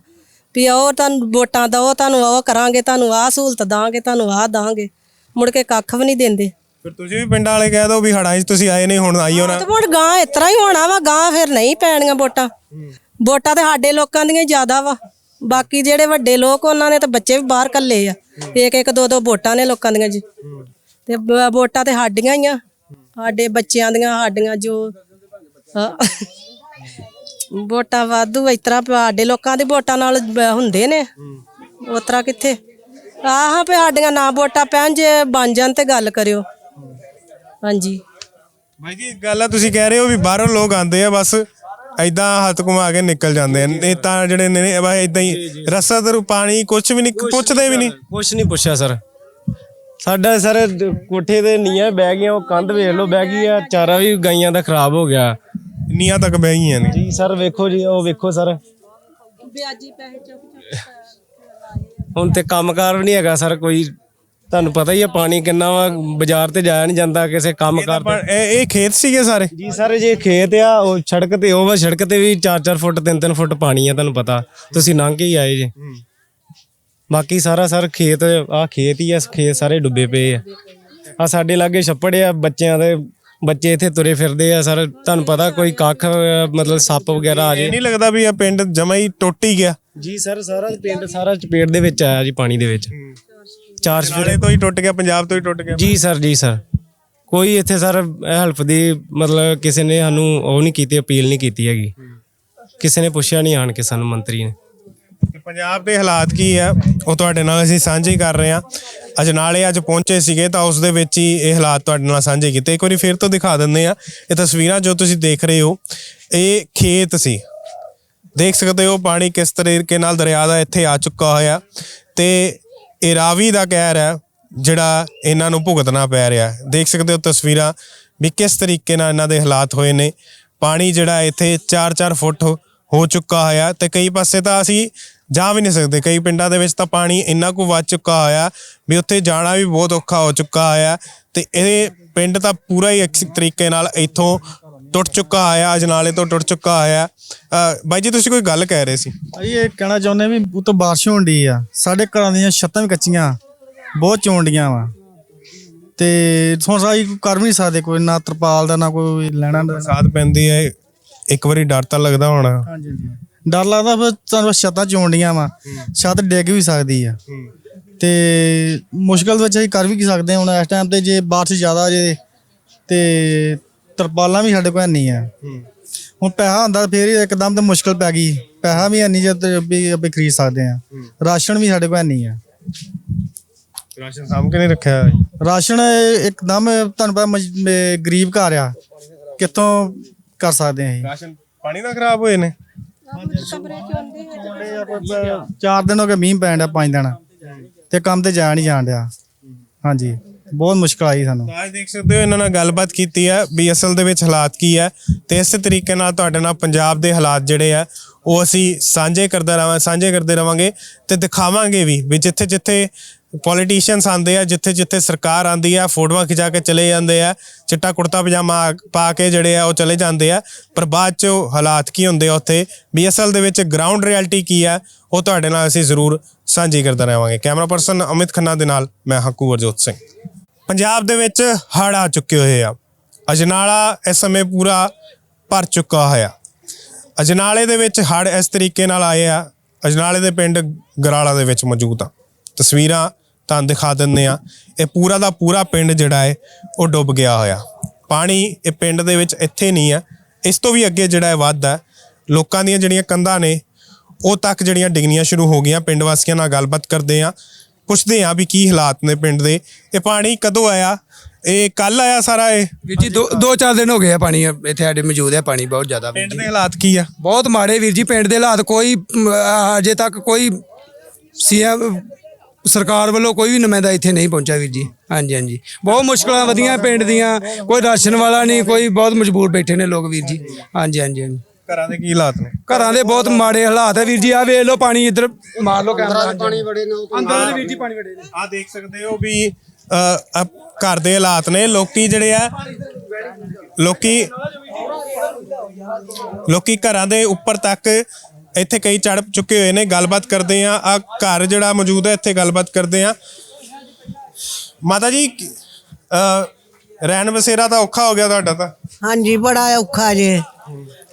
ਵੀ ਉਹ ਤੁਹਾਨੂੰ ਵੋਟਾਂ ਦਓ ਤੁਹਾਨੂੰ ਉਹ ਕਰਾਂਗੇ ਤੁਹਾਨੂੰ ਆਹ ਸਹੂਲਤ ਦਾਂਗੇ ਤੁਹਾਨੂੰ ਆਹ ਦਾਂਗੇ। ਮੁੜ ਕੇ ਕੱਖ ਵੀ ਨਹੀਂ ਦਿੰਦੇ। ਫਿਰ ਤੁਸੀਂ ਵੀ ਪਿੰਡਾਂ ਵਾਲੇ ਕਹਿ ਦਿਓ ਵੀ ਹੜਾਂ 'ਚ ਤੁਸੀਂ ਆਏ ਨਹੀਂ ਹੁਣ ਆਈਓ ਨਾ ਤੇ ਹੁਣ ਗਾਂ ਇਸ ਤਰ੍ਹਾਂ ਹੀ ਹੋਣਾ ਵਾ ਗਾਂ ਫਿਰ ਨਹੀਂ ਪੈਣੀਆਂ ਵੋਟਾਂ। ਵੋਟਾਂ ਤੇ ਸਾਡੇ ਲੋਕਾਂ ਦੀਆਂ ਹੀ ਜ਼ਿਆਦਾ ਵਾ। ਬਾਕੀ ਜਿਹੜੇ ਵੱਡੇ ਲੋਕ ਉਹਨਾਂ ਨੇ ਤਾਂ ਬੱਚੇ ਵੀ ਬਾਹਰ ਕੱਲੇ ਆ। ਇੱਕ ਇੱਕ ਦੋ ਦੋ ਵੋਟਾਂ ਨੇ ਲੋਕਾਂ ਦੀਆਂ ਜੀ। ਤੇ ਬ- ਵੋਟਾਂ ਤੇ ਸਾਡੀਆਂ ਹੀ ਆ। ਸਾਡੇ ਬੱਚਿਆਂ ਦੀਆਂ ਸਾਡੀਆਂ ਜੋ ਹਾਂ। ਵੋਟਾਂ ਵਾਧੂ ਇਸ ਤਰ੍ਹਾਂ ਸਾਡੇ ਲੋਕਾਂ ਦੀ ਵੋਟਾਂ ਨਾਲ ਬ- ਹੁੰਦੇ ਨੇ। ਉਸ ਤਰ੍ਹਾਂ ਕਿੱਥੇ? ਆਹਾਂ ਵੀ ਸਾਡੀਆਂ ਨਾ ਵੋਟਾਂ ਪੈਣ ਜੇ ਬਣ ਜਾਣ ਤੇ ਗੱਲ ਕਰਿਓ। ਹਾਂਜੀ। ਭਾਈ ਜੀ ਗੱਲ ਆ ਤੁਸੀਂ ਕਹਿ ਰਹੇ ਹੋ ਵੀ ਬਾਹਰੋਂ ਲੋਕ ਆਉਂਦੇ ਆ ਬਸ ਐਦਾਂ ਹੱਥ ਘੁਮਾ ਕੇ ਨਿਕਲ ਜਾਂਦੇ ਆ। ਇਹ ਤਾਂ ਜਿਹੜੇ ਨੇ ਬਸ ਐਦਾਂ ਹੀ ਰਸਦ ਰੂ ਪਾਣੀ ਕੁਝ ਵੀ ਨਹੀਂ ਪੁੱਛਦੇ ਵੀ ਨਹੀਂ ਕੁਛ ਨਹੀਂ ਪੁੱਛਿਆ ਸਰ। ਸਾਡਾ ਸਰ ਦ- ਕੋਠੇ ਤੇ ਨੀਆਂ ਬਹਿ ਗਈਆਂ ਉਹ ਕੰਧ ਵੇਖ ਲਓ ਬਹਿ ਗਈ ਆ ਚਾਰਾ ਵੀ ਗਾਈਆਂ ਦਾ ਖਰਾਬ ਹੋ ਗਿਆ। ਨੀਆਂ ਤੱਕ ਬਹਿ ਗਈਆਂ ਨੇ। ਜੀ ਸਰ ਵੇਖੋ ਜੀ ਉਹ ਵੇਖੋ ਸਰ। ਵਿਆਜੀ ਪੈਸੇ ਚੁੱਕ ਹੁਣ ਤੇ ਕੰਮਕਾਰ ਵੀ ਨਹੀਂ ਹੈਗਾ ਸਰ ਕੋਈ। ਤੁਹਾਨੂੰ ਪਤਾ ਹੀ ਆ ਪਾਣੀ ਕਿੰਨਾ ਵਾ ਬਾਜ਼ਾਰ ਤੇ ਜਾਇਆ ਨਹੀਂ ਜਾਂਦਾ ਕਿਸੇ ਕੰਮਕਾਰ ਤੇ। ਪਰ ਇਹ ਇਹ ਖੇਤ ਸੀਗੇ ਸਾਰੇ? ਜੀ ਸਰ ਜੇ ਖੇਤ ਆ ਉਹ ਸੜਕ ਤੇ ਉਹ ਵਾ ਸੜਕ ਤੇ ਵੀ 4-4 ਫੁੱਟ 3-3 ਫੁੱਟ ਪਾਣੀ ਆ ਤੁਹਾਨੂੰ ਪਤਾ। ਤੁਸੀਂ ਲੰਘ ਕੇ ਹੀ ਆਏ ਜੇ। ਬਾਕੀ ਸਾਰਾ ਸਰ ਖੇਤ ਆ ਖੇਤ ਹੀ ਆ ਖੇਤ ਸਾਰੇ ਡੁੱਬੇ ਪਏ ਆ। ਆ ਸਾਡੇ ਲਾਗੇ ਛੱਪੜ ਆ ਬੱਚਿਆਂ ਦੇ ਬੱਚੇ ਇੱਥੇ ਤੁਰੇ ਫਿਰਦੇ ਆ। ਸਰ ਤੁਹਾਨੂੰ ਪਤਾ ਕੋਈ ਕੱਖ ਮਤਲਬ ਸੱਪ ਵਗੈਰਾ ਆ ਇਹ ਜੇ ਨਹੀਂ ਲੱਗਦਾ ਵੀ ਇਹ ਪਿੰਡ ਜਮਾ ਹੀ ਟੁੱਟ ਹੀ ਗਿਆ। ਜੀ ਸਰ ਸਾਰਾ ਪਿੰਡ ਸਾਰਾ ਚਪੇਟ ਦੇ ਵਿੱਚ ਆਇਆ ਜੀ ਪਾਣੀ ਦੇ ਵਿੱਚ। ਚਾਰ ਨਾਲੇ ਤੋਂ ਹੀ ਟੁੱਟ ਗਿਆ ਪੰਜਾਬ ਤੋਂ ਹੀ ਟੁੱਟ ਗਿਆ। ਜੀ ਸਰ ਜੀ ਸਰ। ਕੋਈ ਇੱਥੇ ਸਰ ਹੈਲਪ ਦੀ ਮਤਲਬ ਕਿਸੇ ਨੇ ਸਾਨੂੰ ਉਹ ਨਹੀਂ ਕੀਤੀ ਅਪੀਲ ਨਹੀਂ ਕੀਤੀ ਹੈਗੀ। ਕਿਸੇ ਨੇ ਪੁੱਛਿਆ ਨਹੀਂ ਆਣ ਕੇ ਸਾਨੂੰ ਮੰਤਰੀ ਨੇ। ਪੰਜਾਬ ਦੇ ਹਾਲਾਤ ਕੀ ਆ ਉਹ ਤੁਹਾਡੇ ਨਾਲ ਅਸੀਂ ਸਾਂਝੇ ਕਰ ਰਹੇ ਹਾਂ। ਅਜਨਾਲੇ ਅੱਜ ਪਹੁੰਚੇ ਸੀਗੇ ਤਾਂ ਉਸ ਦੇ ਵਿੱਚ ਹੀ ਇਹ ਹਾਲਾਤ ਤੁਹਾਡੇ ਨਾਲ ਸਾਂਝੇ ਕੀਤੇ। ਇੱਕ ਵਾਰੀ ਫਿਰ ਤੋਂ ਦਿਖਾ ਦਿੰਦੇ ਆ ਇਹ ਤਸਵੀਰਾਂ ਜੋ ਤੁਸੀਂ ਦੇਖ ਰਹੇ ਹੋ, ਇਹ ਖੇਤ ਸੀ। ਦੇਖ ਸਕਦੇ ਹੋ ਪਾਣੀ ਕਿਸ ਤਰੀਕੇ ਨਾਲ ਦਰਿਆ ਦਾ ਇੱਥੇ ਆ ਚੁੱਕਾ ਹੋਇਆ। ਤੇ ਇਹ ਰਾਵੀ ਦਾ ਕਹਿਰ ਹੈ, ਜਿਹੜਾ ਇਹਨਾਂ ਨੂੰ ਭੁਗਤਣਾ ਪੈ ਰਿਹਾ ਦੇਖ ਸਕਦੇ ਹੋ ਤਸਵੀਰਾਂ ਵੀ ਕਿਸ ਤਰੀਕੇ ਨਾਲ ਇਹਨਾਂ ਦੇ ਹਾਲਾਤ ਹੋਏ ਨੇ। ਪਾਣੀ ਜਿਹੜਾ ਇੱਥੇ 4-4 ਫੁੱਟ ਹੋ- ਹੋ ਚੁੱਕਾ ਹੋਇਆ ਤੇ ਕਈ ਪਾਸੇ ਤਾਂ ਅਸੀਂ ਜਾ ਵੀ ਨਹੀਂ ਸਕਦੇ। ਕਈ ਪਿੰਡਾਂ ਦੇ ਵਿੱਚ ਤਾਂ ਪਾਣੀ ਇੰਨਾ ਕੁ ਵੱਧ ਚੁੱਕਾ ਹੋਇਆ ਵੀ ਉੱਥੇ ਜਾਣਾ ਵੀ ਬਹੁਤ ਔਖਾ ਹੋ ਚੁੱਕਾ ਹੋਇਆ ਤੇ ਇਹ ਪਿੰਡ ਤਾਂ ਪੂਰਾ ਹੀ ਇੱਕ ਤਰੀਕੇ ਨਾਲ ਇੱਥੋਂ ਟੁੱਟ ਚੁੱਕਾ ਆਇਆ ਅਜਨਾਲੇ ਤੋਂ ਟੁੱਟ ਚੁੱਕਾ ਆਇਆ ਬਾਈ ਜੀ ਤੁਸੀਂ ਕੋਈ ਗੱਲ ਕਹਿ ਰਹੇ ਸੀ? ਅਸੀਂ ਇਹ ਕਹਿਣਾ ਚਾਹੁੰਦੇ ਵੀ ਉਤੋਂ ਬਾਰਿਸ਼ ਹੋਣ ਡਈ ਆ। ਸਾਡੇ ਘਰਾਂ ਦੀਆਂ ਛੱਤਾਂ ਵੀ ਕੱਚੀਆਂ ਬਹੁਤ ਚੋਂਡੀਆਂ ਵਾ। ਤੇ ਹੁਣ ਸਾਈ ਕਰ ਵੀ ਨਹੀਂ ਸਕਦੇ ਕੋਈ ਨਾ ਤਰਪਾਲ ਦਾ ਨਾ ਕੋਈ ਲੈਣਾ। ਬਰਸਾਤ ਪੈਂਦੀ ਹੈ ਇੱਕ ਵਾਰੀ ਡਰ ਤਾਂ ਲੱਗਦਾ ਹੋਣਾ। ਹਾਂਜੀ ਹਾਂਜੀ। ਡਰ ਲੱਗਦਾ ਫਿਰ ਤੁਹਾਨੂੰ ਛੱਤਾਂ ਚੋਂਡੀਆਂ ਵਾ ਛੱਤ ਡਿੱਗ ਵੀ ਸਕਦੀ ਆ। ਤੇ ਮੁਸ਼ਕਲ ਵਿੱਚ ਅਸੀਂ ਕਰ ਵੀ ਕੀ ਸਕਦੇ ਹੁਣ ਇਸ ਟਾਈਮ ਤੇ ਜੇ ਬਾਰਿਸ਼ ਜ਼ਿਆਦਾ ਜੇ ਤੇ ਤਰਪਾਲਾਂ ਵੀ ਸਾਡੇ ਕੋਲ ਨਹੀਂ ਆ। ਹੁਣ ਪੈਸਾ ਹੁੰਦਾ ਫੇਰ ਇੱਕਦਮ ਤੇ ਮੁਸ਼ਕਲ ਪੈ ਗਈ। ਪੈਸਾ ਵੀ ਨਹੀਂ ਜਦ ਵੀ ਆਪਾਂ ਖਰੀਦ ਸਕਦੇ ਆ ਰਾਸ਼ਨ ਵੀ ਸਾਡੇ ਕੋਲ ਨਹੀਂ ਆ। ਰਾਸ਼ਨ ਕੇ ਨਹੀਂ ਰੱਖਿਆ ਹੋਇਆ? ਰਾਸ਼ਨ ਇੱਕਦਮ ਤੁਹਾਨੂੰ ਪਤਾ ਮਜ- ਗਰੀਬ ਘਰ ਆ। ਕਿੱਥੋਂ ਕਰ ਸਕਦੇ ਆ ਅਸੀਂ। ਰਾਸ਼ਨ ਪਾਣੀ ਨਾਲ ਖਰਾਬ ਹੋਏ ਨੇ? ਚਾਰ ਦਿਨ ਹੋ ਗਏ ਮੀਂਹ ਪੈਣ ਡਿਆ ਪੰਜ ਦਿਨ। ਤੇ ਕੰਮ ਤੇ ਜਾ ਨਹੀਂ ਜਾਣ ਡਿਆ। ਹਾਂਜੀ। ਬਹੁਤ ਮੁਸ਼ਕਲ ਆਈ ਸਾਨੂੰ। ਤਾਂ ਅੱਜ ਦੇਖ ਸਕਦੇ ਹੋ ਇਹਨਾਂ ਨਾਲ ਗੱਲਬਾਤ ਕੀਤੀ ਹੈ। ਵੀ ਅਸਲ ਦੇ ਵਿੱਚ ਹਾਲਾਤ ਕੀ ਹੈ ਤੇ ਇਸੇ ਤਰੀਕੇ ਨਾਲ ਤੁਹਾਡੇ ਨਾਲ ਪੰਜਾਬ ਦੇ ਹਾਲਾਤ ਜਿਹੜੇ ਆ ਉਹ ਅਸੀਂ ਸਾਂਝੇ ਕਰਦੇ ਰਵਾਂ ਸਾਂਝੇ ਕਰਦੇ ਰਵਾਂਗੇ ਤੇ ਦਿਖਾਵਾਂਗੇ ਵੀ ਵੀ ਜਿੱਥੇ ਜਿੱਥੇ ਪੋਲੀਟੀਸ਼ੀਅਨਸ ਆਉਂਦੇ ਆ, ਜਿੱਥੇ ਜਿੱਥੇ ਸਰਕਾਰ ਆਂਦੀ ਆ, ਫੋਟੋਆਂ ਖਿਚਾ ਕੇ ਚਲੇ ਜਾਂਦੇ ਆ, ਚਿੱਟਾ ਕੁੜਤਾ ਪਜਾਮਾ ਪਾ ਕੇ ਜਿਹੜੇ ਆ, ਉਹ ਚਲੇ ਜਾਂਦੇ ਆ। ਪਰ ਬਾਅਦ ਚ ਹਾਲਾਤ ਕੀ ਹੁੰਦੇ ਆ ਉੱਥੇ? ਵੀ ਅਸਲ ਦੇ ਵਿੱਚ ਗਰਾਊਂਡ ਰਿਐਲਿਟੀ ਕੀ ਆ, ਉਹ ਤੁਹਾਡੇ ਨਾਲ ਅਸੀਂ ਜ਼ਰੂਰ ਸਾਂਝੀ ਕਰਦਾ ਰਹਾਂਗੇ। ਕੈਮਰਾ ਪਰਸਨ ਅਮਿਤ ਖੰਨਾ ਦੇ ਨਾਲ ਮੈਂ ਹੱਕੂ ਵਰਜੋਤ ਸਿੰਘ। ਪੰਜਾਬ ਦੇ ਵਿੱਚ ਹੜ੍ਹ ਆ ਚੁੱਕੇ ਹੋਏ ਆ। ਅਜਨਾਲਾ ਇਸ ਸਮੇਂ ਪੂਰਾ ਭਰ ਚੁੱਕਾ ਹੋਇਆ। ਅਜਨਾਲੇ ਦੇ ਵਿੱਚ ਹੜ੍ਹ ਇਸ ਤਰੀਕੇ ਨਾਲ ਆਏ ਆ। ਅਜਨਾਲੇ ਦੇ ਪਿੰਡ ਗਰਾਲਾ ਦੇ ਵਿੱਚ ਮੌਜੂਦ ਆ। ਤਸਵੀਰਾਂ ਤੁਹਾਨੂੰ ਦਿਖਾ ਦਿੰਦੇ ਆ ਇਹ ਪੂਰਾ ਦਾ ਪੂਰਾ ਪਿੰਡ ਜਿਹੜਾ ਹੈ ਉਹ ਡੁੱਬ ਗਿਆ ਹੋਇਆ। ਪਾਣੀ ਇਹ ਪਿੰਡ ਦੇ ਵਿੱਚ ਇੱਥੇ ਨਹੀਂ ਆ ਇਸ ਤੋਂ ਵੀ ਅੱਗੇ ਜਿਹੜਾ ਹੈ ਵੱਧਦਾ ਹੈ। ਲੋਕਾਂ ਦੀਆਂ ਜਿਹੜੀਆਂ ਕੰਧਾਂ ਨੇ ਉਹ ਤੱਕ ਜਿਹੜੀਆਂ ਡਿੱਗਣੀਆਂ ਸ਼ੁਰੂ ਹੋ ਗਈਆਂ। ਪਿੰਡ ਵਾਸੀਆਂ ਨਾਲ ਗੱਲਬਾਤ ਕਰਦੇ ਆ ਪੁੱਛਦੇ ਆ ਵੀ ਕੀ ਹਾਲਾਤ ਨੇ ਪਿੰਡ ਦੇ। ਇਹ ਪਾਣੀ ਕਦੋਂ ਆਇਆ? ਇਹ ਕੱਲ ਆਇਆ ਸਾਰਾ ਇਹ? ਵੀਰ ਜੀ ਦੋ ਦੋ ਚਾਰ ਦਿਨ ਹੋ ਗਏ ਆ ਪਾਣੀ। ਇੱਥੇ ਸਾਡੇ ਮੌਜੂਦ ਹੈ ਪਾਣੀ ਬਹੁਤ ਜ਼ਿਆਦਾ। ਵੀਰ ਪਿੰਡ ਜੀ ਦੇ ਹਾਲਾਤ ਕੀ ਆ? ਬਹੁਤ ਮਾੜੇ ਵੀਰ ਜੀ ਪਿੰਡ ਦੇ ਹਾਲਾਤ ਕੋਈ ਅਮ, ਅਜੇ ਤੱਕ ਕੋਈ ਸੀਐਮ ਸਰਕਾਰ ਵੱਲੋਂ ਕੋਈ ਵੀ ਨੁਮਾਇੰਦਾ ਇੱਥੇ ਨਹੀਂ ਪਹੁੰਚਿਆ ਵੀਰ ਜੀ। ਹਾਂਜੀ ਹਾਂਜੀ। ਬਹੁਤ ਮੁਸ਼ਕਲਾਂ ਵਧੀਆਂ ਪਿੰਡ ਦੀਆਂ ਕੋਈ ਰਾਸ਼ਨ ਵਾਲਾ ਨਹੀਂ ਕੋਈ ਬਹੁਤ ਮਜਬੂਰ ਬੈਠੇ ਨੇ ਲੋਕ ਵੀਰ ਜੀ। ਹਾਂਜੀ ਹਾਂਜੀ ਹਾਂਜੀ। ਘਰਾਂ ਦੇ ਕੀ ਹਾਲਾਤ ਨੇ? ਘਰਾਂ ਦੇ ਬਹੁਤ ਮਾੜੇ ਹਾਲਾਤ ਹੈ ਵੀਰ ਜੀ। ਆ ਵੇਖ ਲਓ ਪਾਣੀ ਇੱਧਰ ਮਾਰ ਲਓ ਕੈਮਰਾ। ਪਾਣੀ ਵੜੇ ਨੇ ਅੰਦਰ ਵੀਰ ਜੀ ਪਾਣੀ ਵੜੇ ਨੇ। ਆ ਦੇਖ ਸਕਦੇ ਹੋ ਵੀ ਘਰ ਦੇ ਹਾਲਾਤ ਨੇ। ਲੋਕੀ ਜਿਹੜੇ ਆ ਲੋਕੀ ਲੋਕੀ ਘਰਾਂ ਦੇ ਉੱਪਰ ਤੱਕ ਇੱਥੇ ਕਈ ਚੜ ਚੁੱਕੇ ਹੋਏ ਨੇ ਗੱਲਬਾਤ ਕਰਦੇ ਆ ਆ ਘਰ ਜਿਹੜਾ ਮੌਜੂਦ ਹੈ ਇੱਥੇ ਗੱਲਬਾਤ ਕਰਦੇ ਆ ਮਾਤਾ ਜੀ ਅ, ਰਹਿਣ ਬਸੇਰਾ ਤਾਂ ਔਖਾ ਹੋ ਗਿਆ ਤੁਹਾਡਾ ਤਾਂ? ਹਾਂਜੀ ਬੜਾ ਔਖਾ ਜੇ।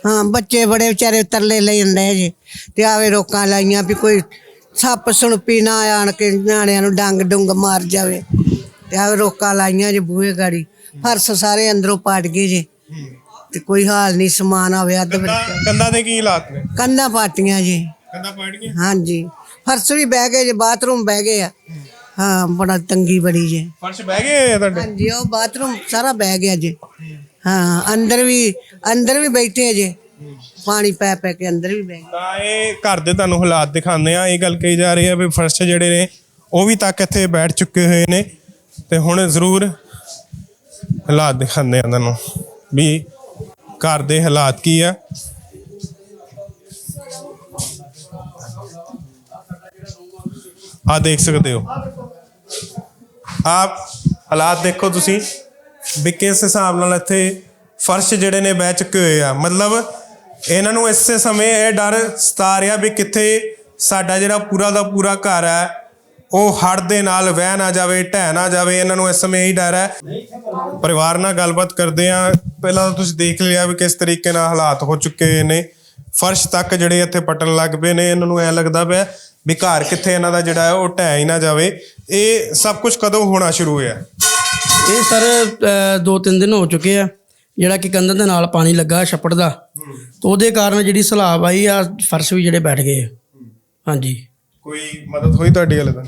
ਹਾਂ ਬੱਚੇ ਬੜੇ ਵਿਚਾਰੇ ਤਰਲੇ ਲੈਂਦੇ ਜੇ। ਤੇ ਆਵੇ ਰੋਕਾਂ ਲਾਈਆਂ ਵੀ ਕੋਈ ਸੱਪ ਸੁਣਪੀ ਨਾ ਆਣ ਕੇ ਨਿਆਣਿਆਂ ਨੂੰ ਡੰਗ ਡੁੰਗ ਮਾਰ ਜਾਵੇ। ਤੇ ਆਵੇ ਰੋਕਾਂ ਲਾਈਆਂ ਜੇ ਬੂਹੇ ਗਾੜੀ। ਫਰਸ਼ ਸਾਰੇ ਅੰਦਰੋਂ ਪਾਟ ਗਏ ਜੇ। ਤੇ ਕੋਈ ਹਾਲ ਨਹੀਂ ਸਮਾਨ ਆਵੇ ਅੱਧ ਕੰਧਾਂ- ਕੰਧਾਂ ਦੇ ਕੀ ਹਾਲਾਤ ਨੇ? ਕੰਧਾਂ ਪਾਟੀਆਂ ਜੇ। ਕੰਧਾਂ ਪਾੜ ਹਾਂਜੀ। ਫਰਸ਼ ਵੀ ਬਹਿ ਗਏ ਜੇ ਬਾਥਰੂਮ ਬਹਿ ਗਏ ਆ। ਹਾਂ। ਬੜਾ ਤੰਗੀ ਬੜੀ ਜੇ। ਫਰਸ਼ ਬਹਿ ਗਏ ਆ ਤੁਹਾਡੇ? ਹਾਂਜੀ ਉਹ ਬਾਥਰੂਮ ਸਾਰਾ ਬਹਿ ਗਿਆ ਜੇ। ਹਾਂ। ਅੰਦਰ ਵੀ ਅੰਦਰ ਵੀ ਬੈਠੇ ਜੇ। ਪਾਣੀ ਪੈ ਪੈ ਕੇ ਅੰਦਰ ਵੀ ਬਹਿ ਗਏ। ਤਾਂ ਇਹ ਘਰ ਦੇ ਤੁਹਾਨੂੰ ਹਾਲਾਤ ਦਿਖਾਉਂਦੇ ਆ। ਇਹ ਗੱਲ ਕਹੀ ਜਾ ਰਹੀ ਹੈ ਵੀ ਫਰਸ਼ ਜਿਹੜੇ ਨੇ ਉਹ ਵੀ ਤੱਕ ਇੱਥੇ ਬੈਠ ਚੁੱਕੇ ਹੋਏ ਨੇ। ਤੇ ਹੁਣ ਜ਼ਰੂਰ ਹਾਲਾਤ ਦਿਖਾਉਂਦੇ ਆ ਤੁਹਾਨੂੰ ਵੀ ਘਰ ਦੇ ਹਾਲਾਤ ਕੀ ਆ? ਆ ਦੇਖ ਸਕਦੇ ਹੋ। ਆਪ ਹਾਲਾਤ ਦੇਖੋ ਤੁਸੀਂ। ਵੀ ਕਿਸ ਹਿਸਾਬ ਨਾਲ ਇੱਥੇ ਫਰਸ਼ ਜਿਹੜੇ ਨੇ ਬਹਿ ਚੁੱਕੇ ਹੋਏ ਆ। ਮਤਲਬ ਇਹਨਾਂ ਨੂੰ ਇਸੇ ਸਮੇਂ ਇਹ ਡਰ ਸਤਾ ਰਿਹਾ ਵੀ ਕਿੱਥੇ ਸਾਡਾ ਜਿਹੜਾ ਪੂਰਾ ਦਾ ਪੂਰਾ ਘਰ ਹੈ ਉਹ ਹੜ੍ਹ ਦੇ ਨਾਲ ਵਹਿ ਨਾ ਜਾਵੇ ਢਹਿ ਨਾ ਜਾਵੇ ਇਹਨਾਂ ਨੂੰ ਇਸ ਸਮੇਂ ਇਹੀ ਡਰ ਹੈ। ਪਰਿਵਾਰ ਨਾਲ ਗੱਲਬਾਤ ਕਰਦੇ ਆ ਪਹਿਲਾਂ ਤਾਂ ਤੁਸੀਂ ਦੇਖ ਲਿਆ ਵੀ ਕਿਸ ਤਰੀਕੇ ਨਾਲ ਹਾਲਾਤ ਹੋ ਚੁੱਕੇ ਨੇ। ਫਰਸ਼ ਤੱਕ ਜਿਹੜੇ ਇੱਥੇ ਪਟਣ ਲੱਗ ਪਏ ਨੇ ਇਹਨਾਂ ਨੂੰ ਐ ਲੱਗਦਾ ਪਿਆ ਵੀ ਘਰ ਕਿੱਥੇ ਇਹਨਾਂ ਦਾ ਜਿਹੜਾ ਹੈ ਉਹ ਢਹਿ ਹੀ ਨਾ ਜਾਵੇ। ਇਹ ਸਭ ਕੁਝ ਕਦੋਂ ਹੋਣਾ ਸ਼ੁਰੂ ਹੋਇਆ? ਇਹ ਸਰ ਅ, ਦੋ ਤਿੰਨ ਦਿਨ ਹੋ ਚੁੱਕੇ ਆ। ਜਿਹੜਾ ਕਿ ਕੰਧਾਂ ਦੇ ਨਾਲ ਪਾਣੀ ਲੱਗਾ ਛੱਪੜ ਦਾ। ਉਹਦੇ ਕਾਰਨ ਜਿਹੜੀ ਸਲਾਬ ਆਈ ਆ ਫਰਸ਼ ਵੀ ਜਿਹੜੇ ਬੈਠ ਗਏ। ਹਾਂਜੀ। ਕੋਈ ਮਦਦ ਹੋਈ ਤੁਹਾਡੀ ਹਲੇ ਤਾਂ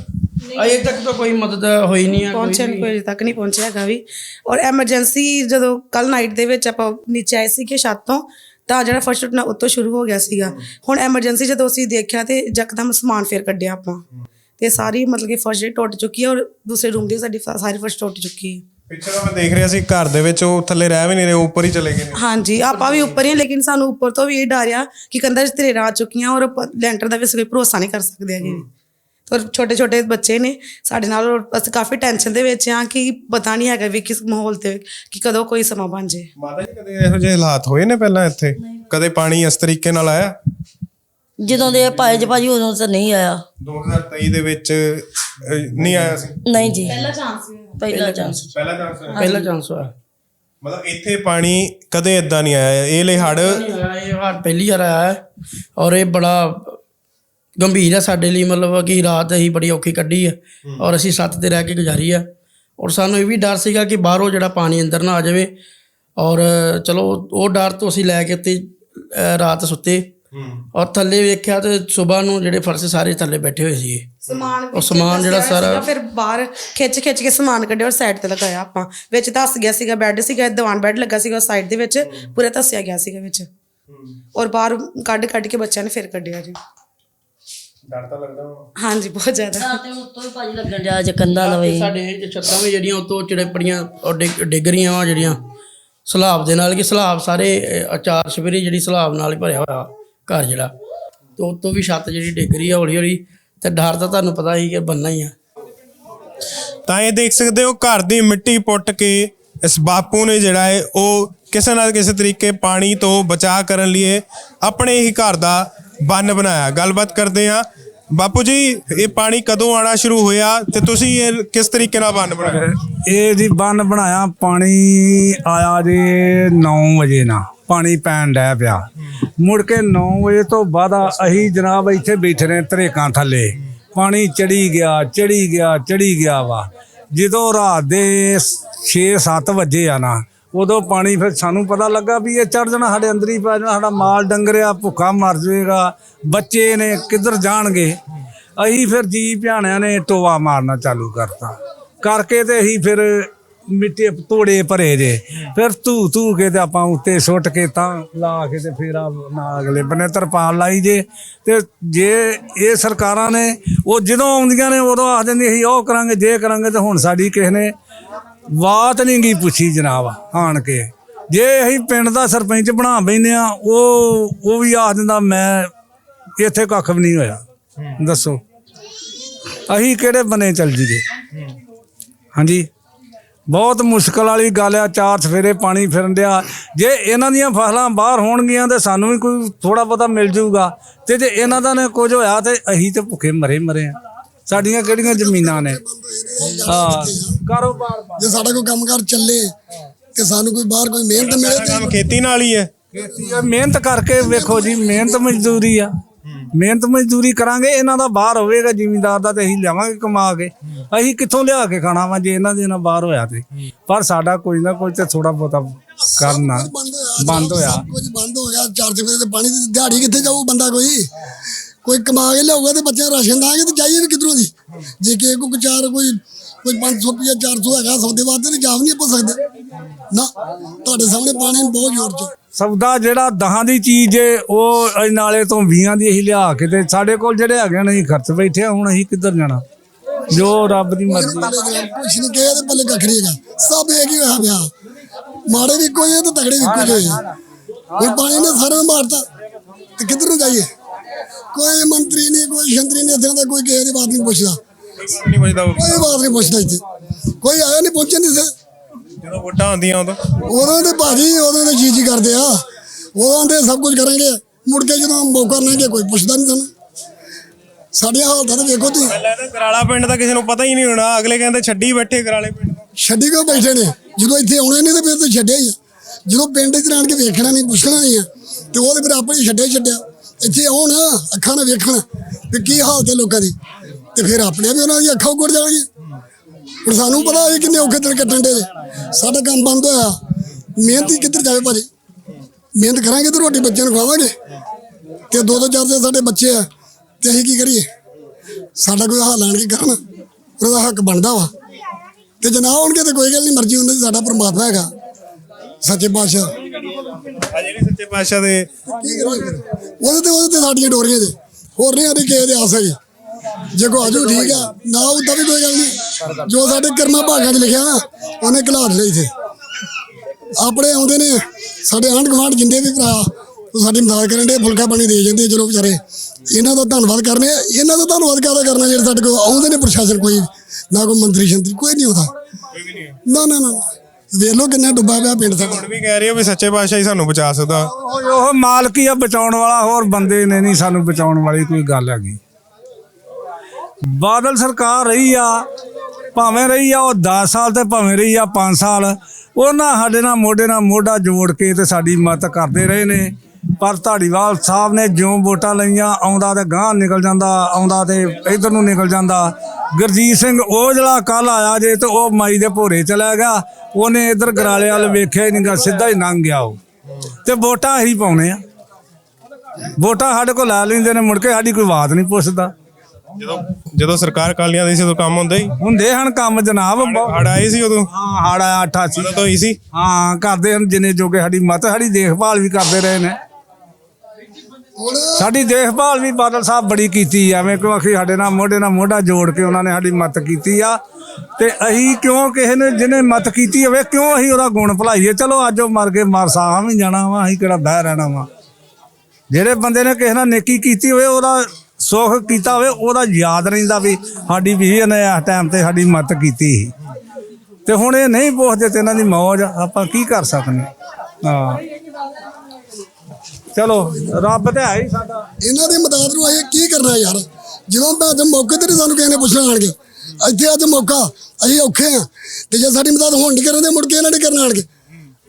ਅਜੇ ਤੱਕ ਤਾਂ ਕੋਈ ਮਦਦ ਹੋਈ ਨਹੀਂ ਆ ਕੋਈ ਪਹੁੰਚਿਆ ਨਹੀਂ ਕੋਈ ਅਜੇ ਤੱਕ ਨਹੀਂ ਪਹੁੰਚਿਆ ਹੈਗਾ ਵੀ। ਔਰ ਐਮਰਜੈਂਸੀ ਜਦੋਂ ਕੱਲ ਨਾਈਟ ਦੇ ਵਿੱਚ ਆਪਾਂ ਨੀਚੇ ਆਏ ਸੀ ਕਿ ਛੱਤ ਤੋਂ ਤਾਂ ਜਿਹੜਾ ਫਰਸ਼ ਟੁੱਟਣਾ ਉੱਤੋਂ ਸ਼ੁਰੂ ਹੋ ਗਿਆ ਸੀਗਾ। ਹੁਣ ਐਮਰਜੈਂਸੀ ਜਦੋਂ ਅਸੀਂ ਦੇਖਿਆ ਤੇ ਯਕਦਮ ਸਮਾਨ ਫੇਰ ਕੱਢਿਆ ਆਪਾਂ। ਤੇ ਸਾਰੀ ਮਤਲਬ ਕਿ ਫਰਸ਼ ਜਿਹੜੀ ਟੁੱਟ ਚੁੱਕੀ ਹੈ ਔਰ ਦੂਸਰੇ ਰੂਮ ਦੀ ਸਾਡੀ ਸਾਰੀ ਫਰਸ਼ ਟੁੱਟ ਚੁੱਕੀ ਹੈ ਪਿੱਛੇ ਤਾਂ ਮੈਂ ਦੇਖ ਰਿਹਾ ਸੀ ਘਰ ਦੇ ਵਿੱਚ ਉਹ ਥੱਲੇ ਰਹਿ ਵੀ ਨਹੀਂ ਰਹੇ ਉੱਪਰ ਹੀ ਚਲੇ ਗਏ ਨੇ। ਹਾਂਜੀ ਆਪਾਂ ਵੀ ਉੱਪਰ ਹੀ ਹਾਂ, ਲੇਕਿਨ ਸਾਨੂੰ ਉੱਪਰ ਤੋਂ ਵੀ ਇਹ ਡਰ ਆ ਕਿ ਕੰਧਾਂ 'ਚ ਧਰੇਰਾਂ ਆ ਚੁੱਕੀਆਂ ਔਰ ਆਪਾਂ ਲੈਂਟਰ ਦਾ ਵੀ ਅਸੀਂ ਕੋਈ ਭਰੋਸਾ ਨਹੀਂ ਕਰ ਸਕਦੇ ਹੈਗੇ। ਔਰ ਛੋਟੇ ਛੋਟੇ ਬੱਚੇ ਨੇ ਸਾਡੇ ਨਾਲ ਔਰ ਅਸੀਂ ਕਾਫੀ ਟੈਨਸ਼ਨ ਦੇ ਵਿੱਚ ਆ ਕਿ ਪਤਾ ਨਹੀਂ ਹੈਗਾ ਵੀ ਕਿਸ ਮਾਹੌਲ ਤੇ ਕਿ ਕਦੋਂ ਕੋਈ ਸਮਾਂ ਬਣ ਜੇ ਮਾਤਾ ਜੀ ਕਦੇ ਇਹੋ ਜਿਹੇ ਹਾਲਾਤ ਹੋਏ ਨੇ ਪਹਿਲਾਂ ਇੱਥੇ? ਕਦੇ ਪਾਣੀ ਇਸ ਤਰੀਕੇ ਨਾਲ ਆਇਆ? ਜਦੋਂ ਦੇ ਪਾਏ ਜੀ ਭਾਜੀ ਉਦੋਂ ਤਾਂ ਨਹੀਂ ਆਇਆ। 2023 ਦੇ ਵਿੱਚ ਅਹ, ਨਹੀਂ ਆਇਆ ਸੀ? ਨਹੀਂ ਜੀ। ਪਹਿਲਾ ਚਾਂਸ ਪਹਿਲਾ ਚਾਂਸ ਪਹਿਲਾ ਚਾਂਸ ਹੋਇਆ? ਪਹਿਲਾ ਚਾਂਸ ਹੋਇਆ। ਮਤਲਬ ਇੱਥੇ ਪਾਣੀ ਕਦੇ ਇਦਾਂ ਨਹੀਂ ਆਇਆ? ਇਹ ਲਈ ਹੜ ਇਹ ਹਾਲ ਪਹਿਲੀ ਵਾਰ ਆਇਆ ਹੈ। ਔਰ ਇਹ ਬੜਾ ਗੰਭੀਰ ਹੈ ਸਾਡੇ ਲਈ ਮਤਲਬ ਕਿ ਰਾਤ ਅਸੀਂ ਬੜੀ ਔਖੀ ਕੱਢੀ ਹੈ। ਔਰ ਅਸੀਂ ਛੱਤ ਤੇ ਰਹਿ ਕੇ ਗੁਜ਼ਾਰੀ ਆ ਔਰ ਸਾਨੂੰ ਇਹ ਵੀ ਡਰ ਸੀਗਾ ਕਿ ਬਾਹਰੋਂ ਜਿਹੜਾ ਪਾਣੀ ਅੰਦਰ ਨਾ ਆ ਜਾਵੇ। ਔਰ ਚਲੋ ਉਹ ਡਰ ਤੋਂ ਅਸੀਂ ਲੈ ਕੇ ਤੇ ਅ, ਰਾਤ ਸੁੱਤੇ। ਔਰ ਥੱਲੇ ਵੇਖਿਆ ਤੇ ਸਵੇਰ ਨੂੰ ਜਿਹੜੇ ਫਰਸ਼ ਸਾਰੇ ਥੱਲੇ ਬੈਠੇ ਹੋਏ ਸੀਗੇ। ਸਮਾਨ ਉਹ ਸਮਾਨ ਜਿਹੜਾ ਸਾਰਾ ਫਿਰ ਬਾਹਰ ਖਿੱਚ ਖਿੱਚ ਕੇ ਸਮਾਨ ਕੱਢਿਆ ਔਰ ਸਾਈਡ ਤੇ ਲਗਾਇਆ ਆਪਾਂ। ਵਿੱਚ ਧੱਸ ਗਿਆ ਸੀਗਾ ਬੈੱਡ ਸੀਗਾ ਦੀਵਾਨ ਬੈੱਡ ਲੱਗਾ ਸੀਗਾ ਸਾਈਡ ਦੇ ਵਿੱਚ। ਪੂਰਾ ਧੱਸਿਆ ਗਿਆ ਸੀਗਾ ਵਿੱਚ। ਔਰ ਬਾਹਰ ਕੱਢ ਕੱਢ ਕੇ ਬੱਚਿਆਂ ਨੇ ਫਿਰ ਕੱਢਿਆ ਜੀ। ਡਰ ਤਾਂ ਲੱਗਦਾ ਹਾਂਜੀ ਬਹੁਤ ਜ਼ਿਆਦਾ। ਤੇ ਉੱਤੋਂ ਹੀ ਭਾਜੀ ਲੱਗਣ ਜੇ ਕੰਧਾਂ ਲਵੇ। ਸਾਡੇ ਇਹ ਛੱਤਾਂ ਵੀ ਜਿਹੜੀਆਂ ਉਤੋਂ ਚਿੜਪੜੀਆਂ ਔਰ ਡਿੱਗ ਰਹੀਆਂ ਵਾ ਜਿਹੜੀਆਂ। ਸਲਾਬ ਦੇ ਨਾਲ ਕਿ ਸਲਾਬ ਸਾਰੇ ਅਚਾਰ ਜਿਹੜੀ ਸਲਾਬ ਨਾਲ ਹੀ ਭਰਿਆ ਹੋਇਆ। ਘਰ ਜਿਹੜਾ ਤੇ ਉਤੋਂ ਵੀ ਛੱਤ ਜਿਹੜੀ ਡਿੱਗ ਰਹੀ ਆ ਹੌਲੀ ਹੌਲੀ ਤੇ ਡਰ ਤਾਂ ਤੁਹਾਨੂੰ ਪਤਾ ਹੀ ਕਿ ਬੰਨਾ ਹੀ ਆ। ਤਾਂ ਇਹ ਦੇਖ ਸਕਦੇ ਹੋ ਘਰ ਦੀ ਮਿੱਟੀ ਪੁੱਟ ਕੇ ਇਸ ਬਾਪੂ ਨੇ ਜਿਹੜਾ ਹੈ ਉਹ ਕਿਸੇ ਨਾ ਕਿਸੇ ਤਰੀਕੇ ਪਾਣੀ ਤੋਂ ਬਚਾਅ ਕਰਨ ਲਈ ਆਪਣੇ ਹੀ ਘਰ ਦਾ ਬੰਨ ਬਣਾਇਆ। ਗੱਲਬਾਤ ਕਰਦੇ ਆ ਬਾਪੂ ਜੀ ਇਹ ਪਾਣੀ ਕਦੋਂ ਆਣਾ ਸ਼ੁਰੂ ਹੋਇਆ ਤੇ ਤੁਸੀਂ ਇਹ ਕਿਸ ਤਰੀਕੇ ਨਾਲ ਬੰਨ ਬਣਾਇਆ? ਇਹ ਜੀ ਬੰਨ ਬਣਾਇਆ ਪਾਣੀ ਆਇਆ ਜੇ 9 ਵਜੇ ਨਾ ਪਾਣੀ ਪੈਣ ਡੈ ਪਿਆ। ਮੁੜ ਕੇ 9 ਵਜੇ ਤੋਂ ਬਾਅਦ ਅਸੀਂ ਜਨਾਬ ਇੱਥੇ ਬੈਠੇ ਰਹੇ ਧਰੇਕਾਂ ਥੱਲੇ। ਪਾਣੀ ਚੜੀ ਗਿਆ ਚੜੀ ਗਿਆ ਚੜੀ ਗਿਆ ਵਾ। ਜਦੋਂ ਰਾਤ ਦੇ 6-7 ਵਜੇ ਆ ਨਾ, ਉਦੋਂ ਪਾਣੀ ਫਿਰ ਸਾਨੂੰ ਪਤਾ ਲੱਗਾ ਵੀ ਇਹ ਚੜ ਜਾਣਾ ਸਾਡੇ ਅੰਦਰ ਹੀ ਪੈ ਜਾਣਾ, ਸਾਡਾ ਮਾਲ ਡੰਗਰਿਆ, ਭੁੱਖਾ ਮਰ ਜਾਏਗਾ ਬੱਚੇ ਨੇ ਕਿੱਧਰ ਜਾਣਗੇ? ਅਸੀਂ ਫਿਰ ਜੀ ਭਿਆਣਿਆਂ ਨੇ ਟੋਆ ਮਾਰਨਾ ਚਾਲੂ ਕਰਤਾ। ਕਰਕੇ ਤੇ ਅਸੀਂ ਫਿਰ ਮਿੱਟੀ ਤੋੜੇ ਭਰੇ ਜੇ। ਫਿਰ ਧੂ ਧੂ ਕੇ ਤੇ ਆਪਾਂ ਉੱਤੇ ਸੁੱਟ ਕੇ ਤਾਂ ਲਾ ਕੇ ਤੇ ਫਿਰ ਆ ਨਾਲ ਅਗਲੇ ਬੰਨੇ ਤਰਪਾਲ ਲਾਈ ਜੇ। ਤੇ ਜੇ ਇਹ ਸਰਕਾਰਾਂ ਨੇ ਉਹ ਜਦੋਂ ਆਉਂਦੀਆਂ ਨੇ ਉਦੋਂ ਆਖ ਦਿੰਦੀ ਸੀ ਉਹ ਕਰਾਂਗੇ ਜੇ ਕਰਾਂਗੇ ਤੇ ਹੁਣ ਸਾਡੀ ਕਿਸੇ ਨੇ ਬਾਤ ਨਹੀਂ ਗਈ ਪੁੱਛੀ ਜਨਾਬ ਆਣ ਕੇ। ਜੇ ਅਸੀਂ ਪਿੰਡ ਦਾ ਸਰਪੰਚ ਬਣਾ ਬੈਨੇ ਆ ਉਹ ਉਹ ਵੀ ਆਖ ਦਿੰਦਾ ਮੈਂ ਇੱਥੇ ਕੱਖ ਵੀ ਨਹੀਂ ਹੋਇਆ। ਦੱਸੋ। ਅਸੀਂ ਕਿਹੜੇ ਬਨੇ ਚੱਲ ਜੀਏ? ਹਾਂਜੀ। ਬਹੁਤ ਮੁਸ਼ਕਲ ਵਾਲੀ ਗੱਲ ਆ ਚਾਰ ਸਫੇਰੇ ਪਾਣੀ ਫਿਰਨ ਡਿਆ। ਜੇ ਇਹਨਾਂ ਦੀਆਂ ਫਸਲਾਂ ਬਾਹਰ ਹੋਣਗੀਆਂ ਤੇ ਸਾਨੂੰ ਵੀ ਕੋਈ ਥੋੜਾ ਬਹੁਤਾ ਮਿਲ ਜਾਊਗਾ ਤੇ ਜੇ ਇਹਨਾਂ ਦਾ ਨੇ ਕੁਝ ਹੋਇਆ ਤੇ ਅਸੀਂ ਤੇ ਭੁੱਖੇ ਮਰੇ ਮਰੇ ਆ। ਸਾਡੀਆਂ ਕਿਹੜੀਆਂ ਜ਼ਮੀਨਾਂ ਨੇ? ਹਾਂ ਕਾਰੋਬਾਰ ਜੇ ਸਾਡਾ ਕੋਈ ਕੰਮਕਾਰ ਚੱਲੇ ਤੇ ਸਾਨੂੰ ਕੋਈ ਬਾਹਰ ਕੋਈ ਮਿਹਨਤ ਮਿਲੇ ਕੰਮ ਖੇਤੀ ਨਾਲ ਹੀ ਹੈ। ਖੇਤੀ ਆ ਮਿਹਨਤ ਕਰਕੇ ਵੇਖੋ ਜੀ ਮਿਹਨਤ ਮਜ਼ਦੂਰੀ ਆ। ਮਿਹਨਤ ਮਜ਼ਦੂਰੀ ਕਰਾਂਗੇ ਇਹਨਾਂ ਦਾ ਬਾਹਰ ਹੋਵੇਗਾ ਜ਼ਿਮੀਂਦਾਰ ਦਾ ਤੇ ਅਸੀਂ ਲਿਆਵਾਂਗੇ ਕਮਾ ਕੇ। ਅਸੀਂ ਕਿੱਥੋਂ ਲਿਆ ਕੇ ਖਾਣਾ ਵਾ ਜੇ ਇਹਨਾਂ ਦੇ ਨਾਲ ਬਾਹਰ ਹੋਇਆ ਤੇ? ਪਰ ਸਾਡਾ ਕੋਈ ਨਾ ਕੋਈ ਤੇ ਥੋੜਾ ਬਹੁਤਾ ਕਰਨਾ ਬੰਦ ਹੋਇਆ ਕੁਝ ਬੰਦ ਹੋ ਗਿਆ ਚਾਰ ਸਵੇਰੇ ਤੇ ਪਾਣੀ ਦੀ ਦਿਹਾੜੀ ਕਿੱਥੇ ਜਾਊ ਬੰਦਾ ਕੋਈ? ਕੋਈ ਕਮਾ ਕੇ ਲਿਆਊਗਾ ਤੇ ਬੱਚਿਆਂ ਰਾਸ਼ਨ ਦਾਂਗੇ ਤੇ ਜਾਈਏ ਵੀ ਕਿਧਰੋਂ ਦੀ? ਜੇ ਕੋ ਵਿਚਾਰ ਕੋਈ ਕੋਈ 500 ਰੁਪਇਆ 400 ਹੈਗਾ ਸੌਦੇ ਵਾਸਤੇ ਤੇ ਜਾ ਵੀ ਨਹੀਂ ਆਪਾਂ ਸਕਦੇ। ਨਾ ਤੁਹਾਡੇ ਸਾਹਮਣੇ ਪਾਣੀ ਬਹੁਤ ਜ਼ੋਰ ਚ। ਸੌਦਾ ਜਿਹੜਾ ਦਹਾਂ ਦੀ ਚੀਜ਼ ਏ ਉਹ ਨਾਲੇ ਤੋਂ 20 ਦੀ ਅਸੀਂ ਲਿਆ ਕੇ ਤੇ ਸਾਡੇ ਕੋਲ ਜਿਹੜੇ ਹੈਗੇ ਨੇ ਅਸੀਂ ਖਰਚ ਬੈਠੇ ਆ ਹੁਣ ਅਸੀਂ ਕਿੱਧਰ ਜਾਣਾ? ਜੋ ਰੱਬ ਦੀ ਮਰਜ਼ੀ। ਕੁਛ ਨਹੀਂ ਕਿਹਾ ਤੇ ਪੱਲੇ ਕੱਖ ਨਹੀਂ ਹੈਗਾ। ਸਭ ਇੱਕ ਹੀ ਹੋਇਆ ਪਿਆ? ਮਾੜੇ ਵੀ ਕੋਈ ਹੈ ਤੇ ਤਗੜੇ ਵੀ ਕੋਈ ਹੈ ਹੁਣ ਪਾਣੀ ਨੇ ਸਾਰਿਆਂ ਨੂੰ ਮਾਰਤਾ। ਤੇ ਕਿੱਧਰ ਨੂੰ ਜਾਈਏ? ਕੋਈ ਮੰਤਰੀ ਨਹੀਂ ਕੋਈ ਸ਼ੰਤਰੀ ਨਹੀਂ ਇੱਥੇ ਦਾ ਕੋਈ ਕਿਸੇ ਦੀ ਬਾਤ ਨਹੀਂ ਪੁੱਛਦਾ। ਨਹੀਂ ਬਚਦਾ ਕੋਈ ਬਾਤ ਨਹੀਂ ਪੁੱਛਦਾ ਇੱਥੇ। ਕੋਈ ਆਇਆ ਨਹੀਂ ਪਹੁੰਚੇ ਨਹੀਂ ਸੀ ਜਦੋਂ ਵੋਟਾਂ ਆਉਂਦੀਆਂ ਉਦੋਂ। ਉਦੋਂ ਤੇ ਭਾਜੀ ਉਦੋਂ ਤੇ ਜੀ ਜੀ ਕਰਦੇ ਆ। ਉਦੋਂ ਤੇ ਸਭ ਕੁਝ ਕਰਾਂਗੇ। ਮੁੜ ਕੇ ਜਦੋਂ ਮੌਕਾ ਲੈਣਗੇ ਕੋਈ ਪੁੱਛਦਾ ਨਹੀਂ ਸਾਨੂੰ। ਸਾਡੀਆਂ ਹਾਲਤਾਂ ਤਾਂ ਵੇਖੋ ਤੁਸੀਂ। ਤਾਂ ਕਰਾਲਾ ਪਿੰਡ ਦਾ ਕਿਸੇ ਨੂੰ ਪਤਾ ਹੀ ਨਹੀਂ ਹੋਣਾ। ਅਗਲੇ ਕਹਿੰਦੇ ਛੱਡੀ ਬੈਠੇ ਕਰਾਲੇ ਪਿੰਡ ਛੱਡੀ ਕਿਉਂ ਬੈਠੇ ਨੇ? ਜਦੋਂ ਇੱਥੇ ਆਉਣੇ ਨਹੀਂ ਤੇ ਫਿਰ ਤਾਂ ਛੱਡਿਆ ਹੀ ਆ। ਜਦੋਂ ਪਿੰਡ 'ਚ ਆਣ ਕੇ ਵੇਖਣਾ ਨਹੀਂ ਪੁੱਛਣਾ ਨਹੀਂ ਆ ਤੇ ਉਹ ਤੇ ਫਿਰ ਆਪੇ ਹੀ ਛੱਡਿਆ ਛੱਡਿਆ। ਇੱਥੇ ਆਉਣ ਅੱਖਾਂ ਨਾਲ ਵੇਖਣ ਵੀ ਕੀ ਹਾਲਤ ਹੈ ਲੋਕਾਂ ਦੀ? ਤੇ ਫਿਰ ਆਪਣੇ ਵੀ ਉਹਨਾਂ ਦੀ ਅੱਖਾਂ ਉੱਗੜ ਜਾਣਗੀਆਂ। ਹੁਣ ਸਾਨੂੰ ਪਤਾ ਹੈ ਕਿੰਨੇ ਔਖੇ ਦਿਨ ਕੱਟਣ ਦੇ। ਸਾਡਾ ਕੰਮ ਬੰਦ ਹੋਇਆ। ਮਿਹਨਤ ਕਿੱਧਰ ਜਾਵੇ ਭਾਜੀ? ਮਿਹਨਤ ਕਰਾਂਗੇ ਤੇ ਰੋਟੀ ਬੱਚਿਆਂ ਨੂੰ ਖਵਾਵਾਂਗੇ। ਤੇ ਦੋ ਦੋ ਚਾਰ ਚਾਰ ਸਾਡੇ ਬੱਚੇ ਆ। ਤੇ ਅਸੀਂ ਕੀ ਕਰੀਏ? ਸਾਡਾ ਕੋਈ ਹਾਲ ਆਣ ਕੇ ਕਰਨ ਉਹਦਾ ਹੱਕ ਬਣਦਾ ਵਾ। ਤੇ ਜੇ ਨਾ ਹੋਣਗੇ ਤੇ ਕੋਈ ਗੱਲ ਨਹੀਂ ਮਰਜ਼ੀ ਉਹਨਾਂ ਦੀ ਸਾਡਾ ਪਰਮਾਤਮਾ ਹੈਗਾ। ਸੱਚੇ ਪਾਤਸ਼ਾਹ। ਸੱਚੇ ਪਾਤਸ਼ਾਹ ਦੇ ਕੀ ਉਹਦੇ ਤੇ ਉਹਦੇ ਤੇ ਸਾਡੀਆਂ ਡੋਰੀਆਂ ਦੇ ਹੋਰ ਨਹੀਂ ਆਦੀ ਕਿਸੇ ਦੇ ਆਸ ਹੈਗੀ। ਜੇ ਕੋ ਆਜੂ ਠੀਕ ਆ ਨਾ ਉਦਾਂ ਵੀ ਕੋਈ ਗੱਲ ਨਹੀਂ। ਜੋ ਸਾਡੇ ਕਰਮਾਂ ਭਾਗਾਂ 'ਚ ਲਿਖਿਆ ਨਾ ਉਹਨੇ ਘਲਾਟ ਲਈ ਤੇ ਆਪਣੇ ਆਉਂਦੇ ਨੇ ਸਾਡੇ ਆਂਢ ਗੁਆਂਢ ਜਿੰਦੇ ਵੀ ਭਰਾ ਉਹ ਸਾਡੀ ਮਦਦ ਕਰਨ ਦੇ ਫੁਲਕਾ ਪਾਣੀ ਦੇ ਜਾਂਦੇ ਚਲੋ ਵਿਚਾਰੇ। ਇਹਨਾਂ ਦਾ ਧੰਨਵਾਦ ਕਰਨੇ ਆ ਇਹਨਾਂ ਦਾ ਧੰਨਵਾਦ ਕਾਹਦਾ ਕਰਨਾ ਜਿਹੜੇ ਸਾਡੇ ਕੋਲ ਆਉਂਦੇ ਨੇ ਪ੍ਰਸ਼ਾਸਨ ਕੋਈ ਨਾ ਕੋਈ ਮੰਤਰੀ ਸ਼ੰਤਰੀ ਕੋਈ ਨਹੀਂ ਆਉਂਦਾ ਨਾ ਨਾ ਨਾ ਵੇਖ ਲਓ ਕਿੰਨਾ ਡੁੱਬਾ ਪਿਆ ਪਿੰਡ ਸਾਡਾ। ਹੁਣ ਵੀ ਕਹਿ ਰਹੇ ਹੋ ਵੀ ਸੱਚੇ ਪਾਤਸ਼ਾਹ ਹੀ ਸਾਨੂੰ ਬਚਾ ਸਕਦਾ। ਉਹ ਉਹ ਮਾਲਕ ਹੀ ਆ ਬਚਾਉਣ ਵਾਲਾ ਹੋਰ ਬੰਦੇ ਨੇ ਨਹੀਂ ਸਾਨੂੰ ਬਚਾਉਣ ਵਾਲੀ ਕੋਈ ਗੱਲ ਹੈਗੀ। ਬਾਦਲ ਸਰਕਾਰ ਰਹੀ ਆ, ਭਾਵੇਂ ਰਹੀ ਆ, ਉਹ 10 ਸਾਲ ਤੇ ਭਾਵੇਂ ਰਹੀ ਆ 5 ਸਾਲ ਉਹਨਾਂ ਸਾਡੇ ਨਾਲ ਮੋਢੇ ਨਾਲ ਮੋਢਾ ਜੋੜ ਕੇ ਤੇ ਸਾਡੀ ਮਦਦ ਕਰਦੇ ਰਹੇ ਨੇ। ਪਰ ਧਾੜੀਵਾਲ ਸਾਹਿਬ ਨੇ ਜਿਉਂ ਵੋਟਾਂ ਲਈਆਂ, ਆਉਂਦਾ ਤੇ ਗਾਂਹ ਨਿਕਲ ਜਾਂਦਾ, ਆਉਂਦਾ ਤੇ ਇਧਰ ਨੂੰ ਨਿਕਲ ਜਾਂਦਾ। ਗੁਰਜੀਤ ਸਿੰਘ ਉਹ ਜਿਹੜਾ ਕੱਲ ਆਇਆ ਜੇ ਤੇ ਉਹ ਮਾਈ ਦੇ ਭੋਰੇ ਚਲਾ ਗਿਆ, ਉਹਨੇ ਇਧਰ ਗਰਾਲੇ ਵਾਲ ਵੇਖਿਆ ਹੀ ਨਹੀਂਗਾ ਸਿੱਧਾ ਹੀ ਲੰਘ ਗਿਆ ਉਹ। ਤੇ ਵੋਟਾਂ ਹੀ ਪਾਉਣੇ ਆ। ਵੋਟਾਂ ਸਾਡੇ ਕੋਲ ਲੈ ਲੈਂਦੇ ਨੇ, ਮੁੜ ਕੇ ਸਾਡੀ ਕੋਈ ਬਾਤ ਨਹੀਂ ਪੁੱਛਦਾ। ਜਦੋਂ ਜਦੋਂ ਸਰਕਾਰ ਕਾਲੀਆਂ ਦੀ ਸੀ ਉਦੋਂ ਕੰਮ ਹੁੰਦਾ ਹੀ ਹੁੰਦੇ ਹਨ ਕੰਮ ਜਨਾਬ। ਬਹੁਤ- ਹੜ ਆਏ ਸੀ ਉਦੋਂ? ਹਾਂ ਹੜ ਆਇਆ 88 ਉਦੋਂ ਤੋਂ ਹੀ ਸੀ? ਹਾਂ ਕਰਦੇ ਹਨ ਜਿੰਨੇ ਜੋਗੇ ਸਾਡੀ ਮਤ ਸਾਡੀ ਦੇਖਭਾਲ ਵੀ ਕਰਦੇ ਰਹੇ ਨੇ। ਸਾਡੀ ਦੇਖਭਾਲ ਵੀ ਬਾਦਲ ਸਾਹਿਬ ਬੜੀ ਕੀਤੀ ਆ। ਐਵੇਂ ਕਿਉਂ ਆਖੀ ਸਾਡੇ ਨਾਲ ਮੋਢੇ ਨਾਲ ਮੋਢਾ ਜੋੜ ਕੇ ਉਹਨਾਂ ਨੇ ਸਾਡੀ ਮਤ ਕੀਤੀ ਆ। ਤੇ ਅਸੀਂ ਕਿਉਂ ਕਿਸੇ ਨੇ ਜਿਹਨੇ ਮਤ ਕੀਤੀ ਹੋਵੇ ਕਿਉਂ ਅਸੀਂ ਉਹਦਾ ਗੁਣ ਭੁਲਾਈਏ? ਚਲੋ ਅੱਜ ਉਹ ਮਰ ਗਏ ਮਰ ਸਾਹਾਂ ਵੀ ਜਾਣਾ ਵਾ ਅਸੀਂ ਕਿਹੜਾ ਬਹਿ ਰਹਿਣਾ ਵਾ। ਜਿਹੜੇ ਬੰਦੇ ਨੇ ਕਿਸੇ ਨਾਲ ਨੇਕੀ ਕੀਤੀ ਹੋਵੇ ਉਹਦਾ ਸੁੱਖ ਕੀਤਾ ਹੋਵੇ, ਉਹਦਾ ਯਾਦ ਰਹਿੰਦਾ ਵੀ ਸਾਡੀ ਵੀ ਇਹਨੇ ਇਸ ਟਾਈਮ ਤੇ ਸਾਡੀ ਮਦਦ ਕੀਤੀ ਸੀ। ਤੇ ਹੁਣ ਇਹ ਨਹੀਂ ਪੁੱਛਦੇ ਤੇ ਇਹਨਾਂ ਦੀ ਮੌਜ ਆਪਾਂ ਕੀ ਕਰ ਸਕਦੇ ਹਾਂ? ਚਲੋ, ਰੱਬ ਤੇ ਹੈ ਹੀ ਸਾਡਾ। ਇਹਨਾਂ ਦੀ ਮਦਦ ਨੂੰ ਅਸੀਂ ਕੀ ਕਰਨਾ ਯਾਰ? ਜਦੋਂ ਮੈਂ ਅੱਜ ਮੌਕੇ ਤੇ ਨਹੀਂ ਸਾਨੂੰ ਕਿਸੇ ਨੇ ਪੁੱਛਣਾ ਆਣਗੇ ਇੱਥੇ ਅੱਜ ਮੌਕਾ, ਅਸੀਂ ਔਖੇ ਆ ਤੇ ਜੇ ਸਾਡੀ ਮਦਦ ਹੁਣ ਨਹੀਂ ਕਰਦੇ ਮੁੜ ਕੇ ਇਹਨਾਂ ਨੇ ਕਰਨਾ ਆਣਗੇ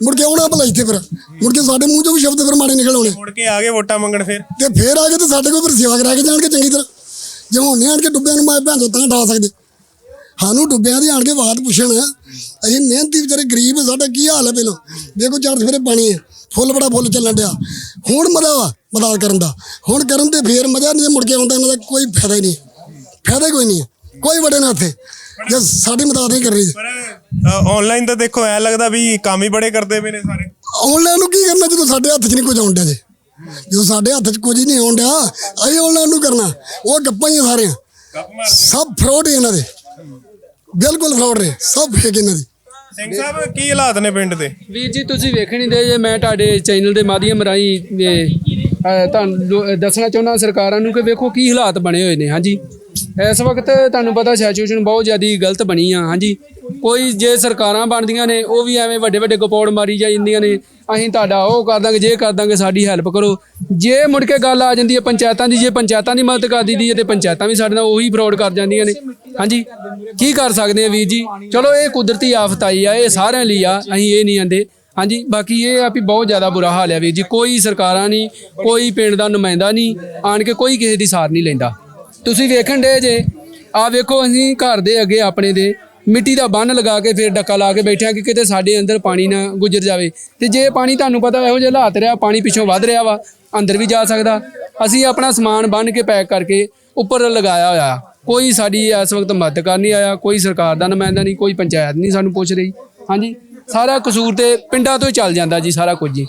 ਮੁੜ ਕੇ ਆਉਣਾ ਭਲਾ ਇੱਥੇ ਫਿਰ। ਮੁੜ ਕੇ ਸਾਡੇ ਮੂੰਹ ਚੋਂ ਵੀ ਸ਼ਬਦ ਫਿਰ ਮਾੜੇ ਨਿਕਲ ਆਉਣੇ। ਮੁੜ ਕੇ ਆ ਗਏ ਵੋਟਾਂ ਮੰਗਣ ਫਿਰ। ਤੇ ਫੇਰ ਆ ਕੇ ਤੇ ਸਾਡੇ ਕੋਲ ਫਿਰ ਸੇਵਾ ਕਰਾ ਕੇ ਜਾਣਗੇ ਚੰਗੀ ਤਰ੍ਹਾਂ। ਜੇ ਹੁਣ ਨਹੀਂ ਆਣ ਕੇ ਡੁੱਬਿਆਂ ਨੂੰ ਮੈਂ ਭੈਣ ਚੋਂ ਤਾਂ ਡਾ ਸਕਦੇ। ਸਾਨੂੰ ਡੁੱਬਿਆਂ ਦੀ ਆਣ ਕੇ ਬਾਤ ਪੁੱਛਣ। ਅਸੀਂ ਮਿਹਨਤੀ ਵਿਚਾਰੇ ਗਰੀਬ ਸਾਡਾ ਕੀ ਹਾਲ ਹੈ ਪਹਿਲਾਂ? ਦੇਖੋ ਚਾਰ ਸਵੇਰੇ ਪਾਣੀ ਹੈ ਫੁੱਲ ਬੜਾ ਫੁੱਲ ਚੱਲਣ ਡਿਆ। ਹੁਣ ਮਜ਼ਾ ਵਾ ਮਦਦ ਕਰਨ ਦਾ। ਹੁਣ ਕਰਨ ਤੇ ਫੇਰ ਮਜ਼ਾ ਨਹੀਂ ਤੇ ਮੁੜ ਕੇ ਆਉਂਦਾ ਇਹਨਾਂ ਦਾ ਕੋਈ ਫਾਇਦਾ ਹੀ ਨਹੀਂ। ਫਾਇਦਾ ਕੋਈ ਨਹੀਂ। ਕੋਈ ਵੜੇ ਨਾ ਇੱਥੇ। ਜੇ ਸਾਡੀ ਮਦਦ ਨਹੀਂ ਕਰਨੀ। ਪਰ ਆਨਲਾਈਨ ਤਾਂ ਦੇਖੋ ਐ ਲੱਗਦਾ ਵੀ ਕੰਮ ਹੀ ਬੜੇ ਕਰਦੇ ਪਏ ਨੇ ਸਾਰੇ। ਆਨਲਾਈਨ ਨੂੰ ਕੀ ਕਰਨਾ ਜਦੋਂ ਸਾਡੇ ਹੱਥ 'ਚ ਨਹੀਂ ਕੁਝ ਆਉਂਦਾ ਜੇ? ਜਦੋਂ ਸਾਡੇ ਹੱਥ 'ਚ ਕੁਝ ਹੀ ਨਹੀਂ ਆਉਂਦਾ ਅਸੀਂ ਆਨਲਾਈਨ ਨੂੰ ਕਰਨਾ। ਉਹ ਗੱਪਾਂ ਹੀ ਆ ਸਾਰੀਆਂ। ਸਭ ਫਰਾਡ ਹੀ ਇਹਨਾਂ ਦੇ। ਬਿਲਕੁਲ ਫਰਾਡ ਨੇ ਸਭ ਫੇਕ ਇਹਨਾਂ ਦੀ। ਸਿੰਘ ਸਾਹਿਬ ਕੀ ਹਾਲਾਤ ਨੇ ਪਿੰਡ ਦੇ? ਵੀਰ ਜੀ ਤੁਸੀਂ ਵੇਖਣ ਦੇ ਜੇ ਮੈਂ ਤੁਹਾਡੇ ਚੈਨਲ ਦੇ ਮਾਧਿਅਮ ਰਾਹੀਂ ਤੁਹਾਨੂੰ ਦੱਸਣਾ ਚਾਹੁੰਦਾ ਸਰਕਾਰਾਂ ਨੂੰ ਕਿ ਵੇਖੋ ਕੀ ਹਾਲਾਤ ਬਣੇ ਹੋਏ ਨੇ ਹਾਂਜੀ। ਇਸ ਵਕਤ ਤੁਹਾਨੂੰ ਪਤਾ ਸਿਚੁਏਸ਼ਨ ਬਹੁਤ ਜ਼ਿਆਦਾ ਗਲਤ ਬਣੀ ਆ, ਹਾਂਜੀ। ਕੋਈ ਜੇ ਸਰਕਾਰਾਂ ਬਣਦੀਆਂ ਨੇ, ਉਹ ਵੀ ਐਵੇਂ ਵੱਡੇ ਵੱਡੇ ਗਪੌੜ ਮਾਰੀ ਜਾਂਦੀਆਂ ਨੇ, ਅਸੀਂ ਤੁਹਾਡਾ ਉਹ ਕਰ ਦਾਂਗੇ, ਜੇ ਕਰ ਦਾਂਗੇ, ਸਾਡੀ ਹੈਲਪ ਕਰੋ। ਜੇ ਮੁੜ ਕੇ ਗੱਲ ਆ ਜਾਂਦੀ ਹੈ ਪੰਚਾਇਤਾਂ ਦੀ, ਜੇ ਪੰਚਾਇਤਾਂ ਦੀ ਮਦਦ ਕਰ ਦਿੱਦੀ ਹੈ ਤੇ ਪੰਚਾਇਤਾਂ ਵੀ ਸਾਡੇ ਨਾਲ ਉਹੀ ਫਰਾਡ ਕਰ ਜਾਂਦੀਆਂ ਨੇ। ਹਾਂਜੀ, ਕੀ ਕਰ ਸਕਦੇ ਆ ਵੀਰ ਜੀ? ਚਲੋ, ਇਹ ਕੁਦਰਤੀ ਆਫਤ ਆਈ ਆ, ਇਹ ਸਾਰਿਆਂ ਲਈ ਆ, ਅਸੀਂ ਇਹ ਨਹੀਂ ਆਂਦੇ। ਹਾਂਜੀ, ਬਾਕੀ ਇਹ ਆ ਵੀ ਬਹੁਤ ਜ਼ਿਆਦਾ ਬੁਰਾ ਹਾਲ ਆ ਵੀਰ ਜੀ। ਕੋਈ ਸਰਕਾਰਾਂ ਨਹੀਂ, ਕੋਈ ਪਿੰਡ ਦਾ ਨੁਮਾਇੰਦਾ ਨਹੀਂ, ਆਣ ਕੇ ਕੋਈ ਕਿਸੇ ਦੀ ਸਾਰ ਨਹੀਂ ਲੈਂਦਾ। ਤੁਸੀਂ ਵੇਖਣ ਦੇ ਜੇ। ਆ ਵੇਖੋ, ਅਸੀਂ ਘਰ ਦੇ ਅੱਗੇ ਆਪਣੇ ਦੇ ਮਿੱਟੀ ਦਾ ਬੰਨ ਲਗਾ ਕੇ ਫਿਰ ਡੱਕਾ ਲਾ ਕੇ ਬੈਠਿਆ ਕਿ ਕਿਤੇ ਸਾਡੇ ਅੰਦਰ ਪਾਣੀ ਨਾ ਗੁਜ਼ਰ ਜਾਵੇ। ਤੇ ਜੇ ਪਾਣੀ ਤੁਹਾਨੂੰ ਪਤਾ ਇਹੋ ਜਿਹਾ ਹਾਲਾਤ ਰਿਹਾ, ਪਾਣੀ ਪਿੱਛੋਂ ਵੱਧ ਰਿਹਾ ਵਾ, ਅੰਦਰ ਵੀ ਜਾ ਸਕਦਾ। ਅਸੀਂ ਆਪਣਾ ਸਮਾਨ ਬੰਨ ਕੇ ਪੈਕ ਕਰਕੇ ਉੱਪਰ ਲਗਾਇਆ ਹੋਇਆ। ਕੋਈ ਸਾਡੀ ਇਸ ਵਕਤ ਮਦਦ ਕਰ ਨਹੀਂ ਆਇਆ, ਕੋਈ ਸਰਕਾਰ ਦਾ ਨੁਮਾਇੰਦਾ ਨਹੀਂ, ਕੋਈ ਪੰਚਾਇਤ ਨਹੀਂ ਸਾਨੂੰ ਪੁੱਛ ਰਹੀ। ਹਾਂਜੀ, ਸਾਰਾ ਕਸੂਰ ਤੇ ਪਿੰਡਾਂ ਤੋਂ ਹੀ ਚੱਲ ਜਾਂਦਾ ਜੀ, ਸਾਰਾ ਕੁਝ ਜੀ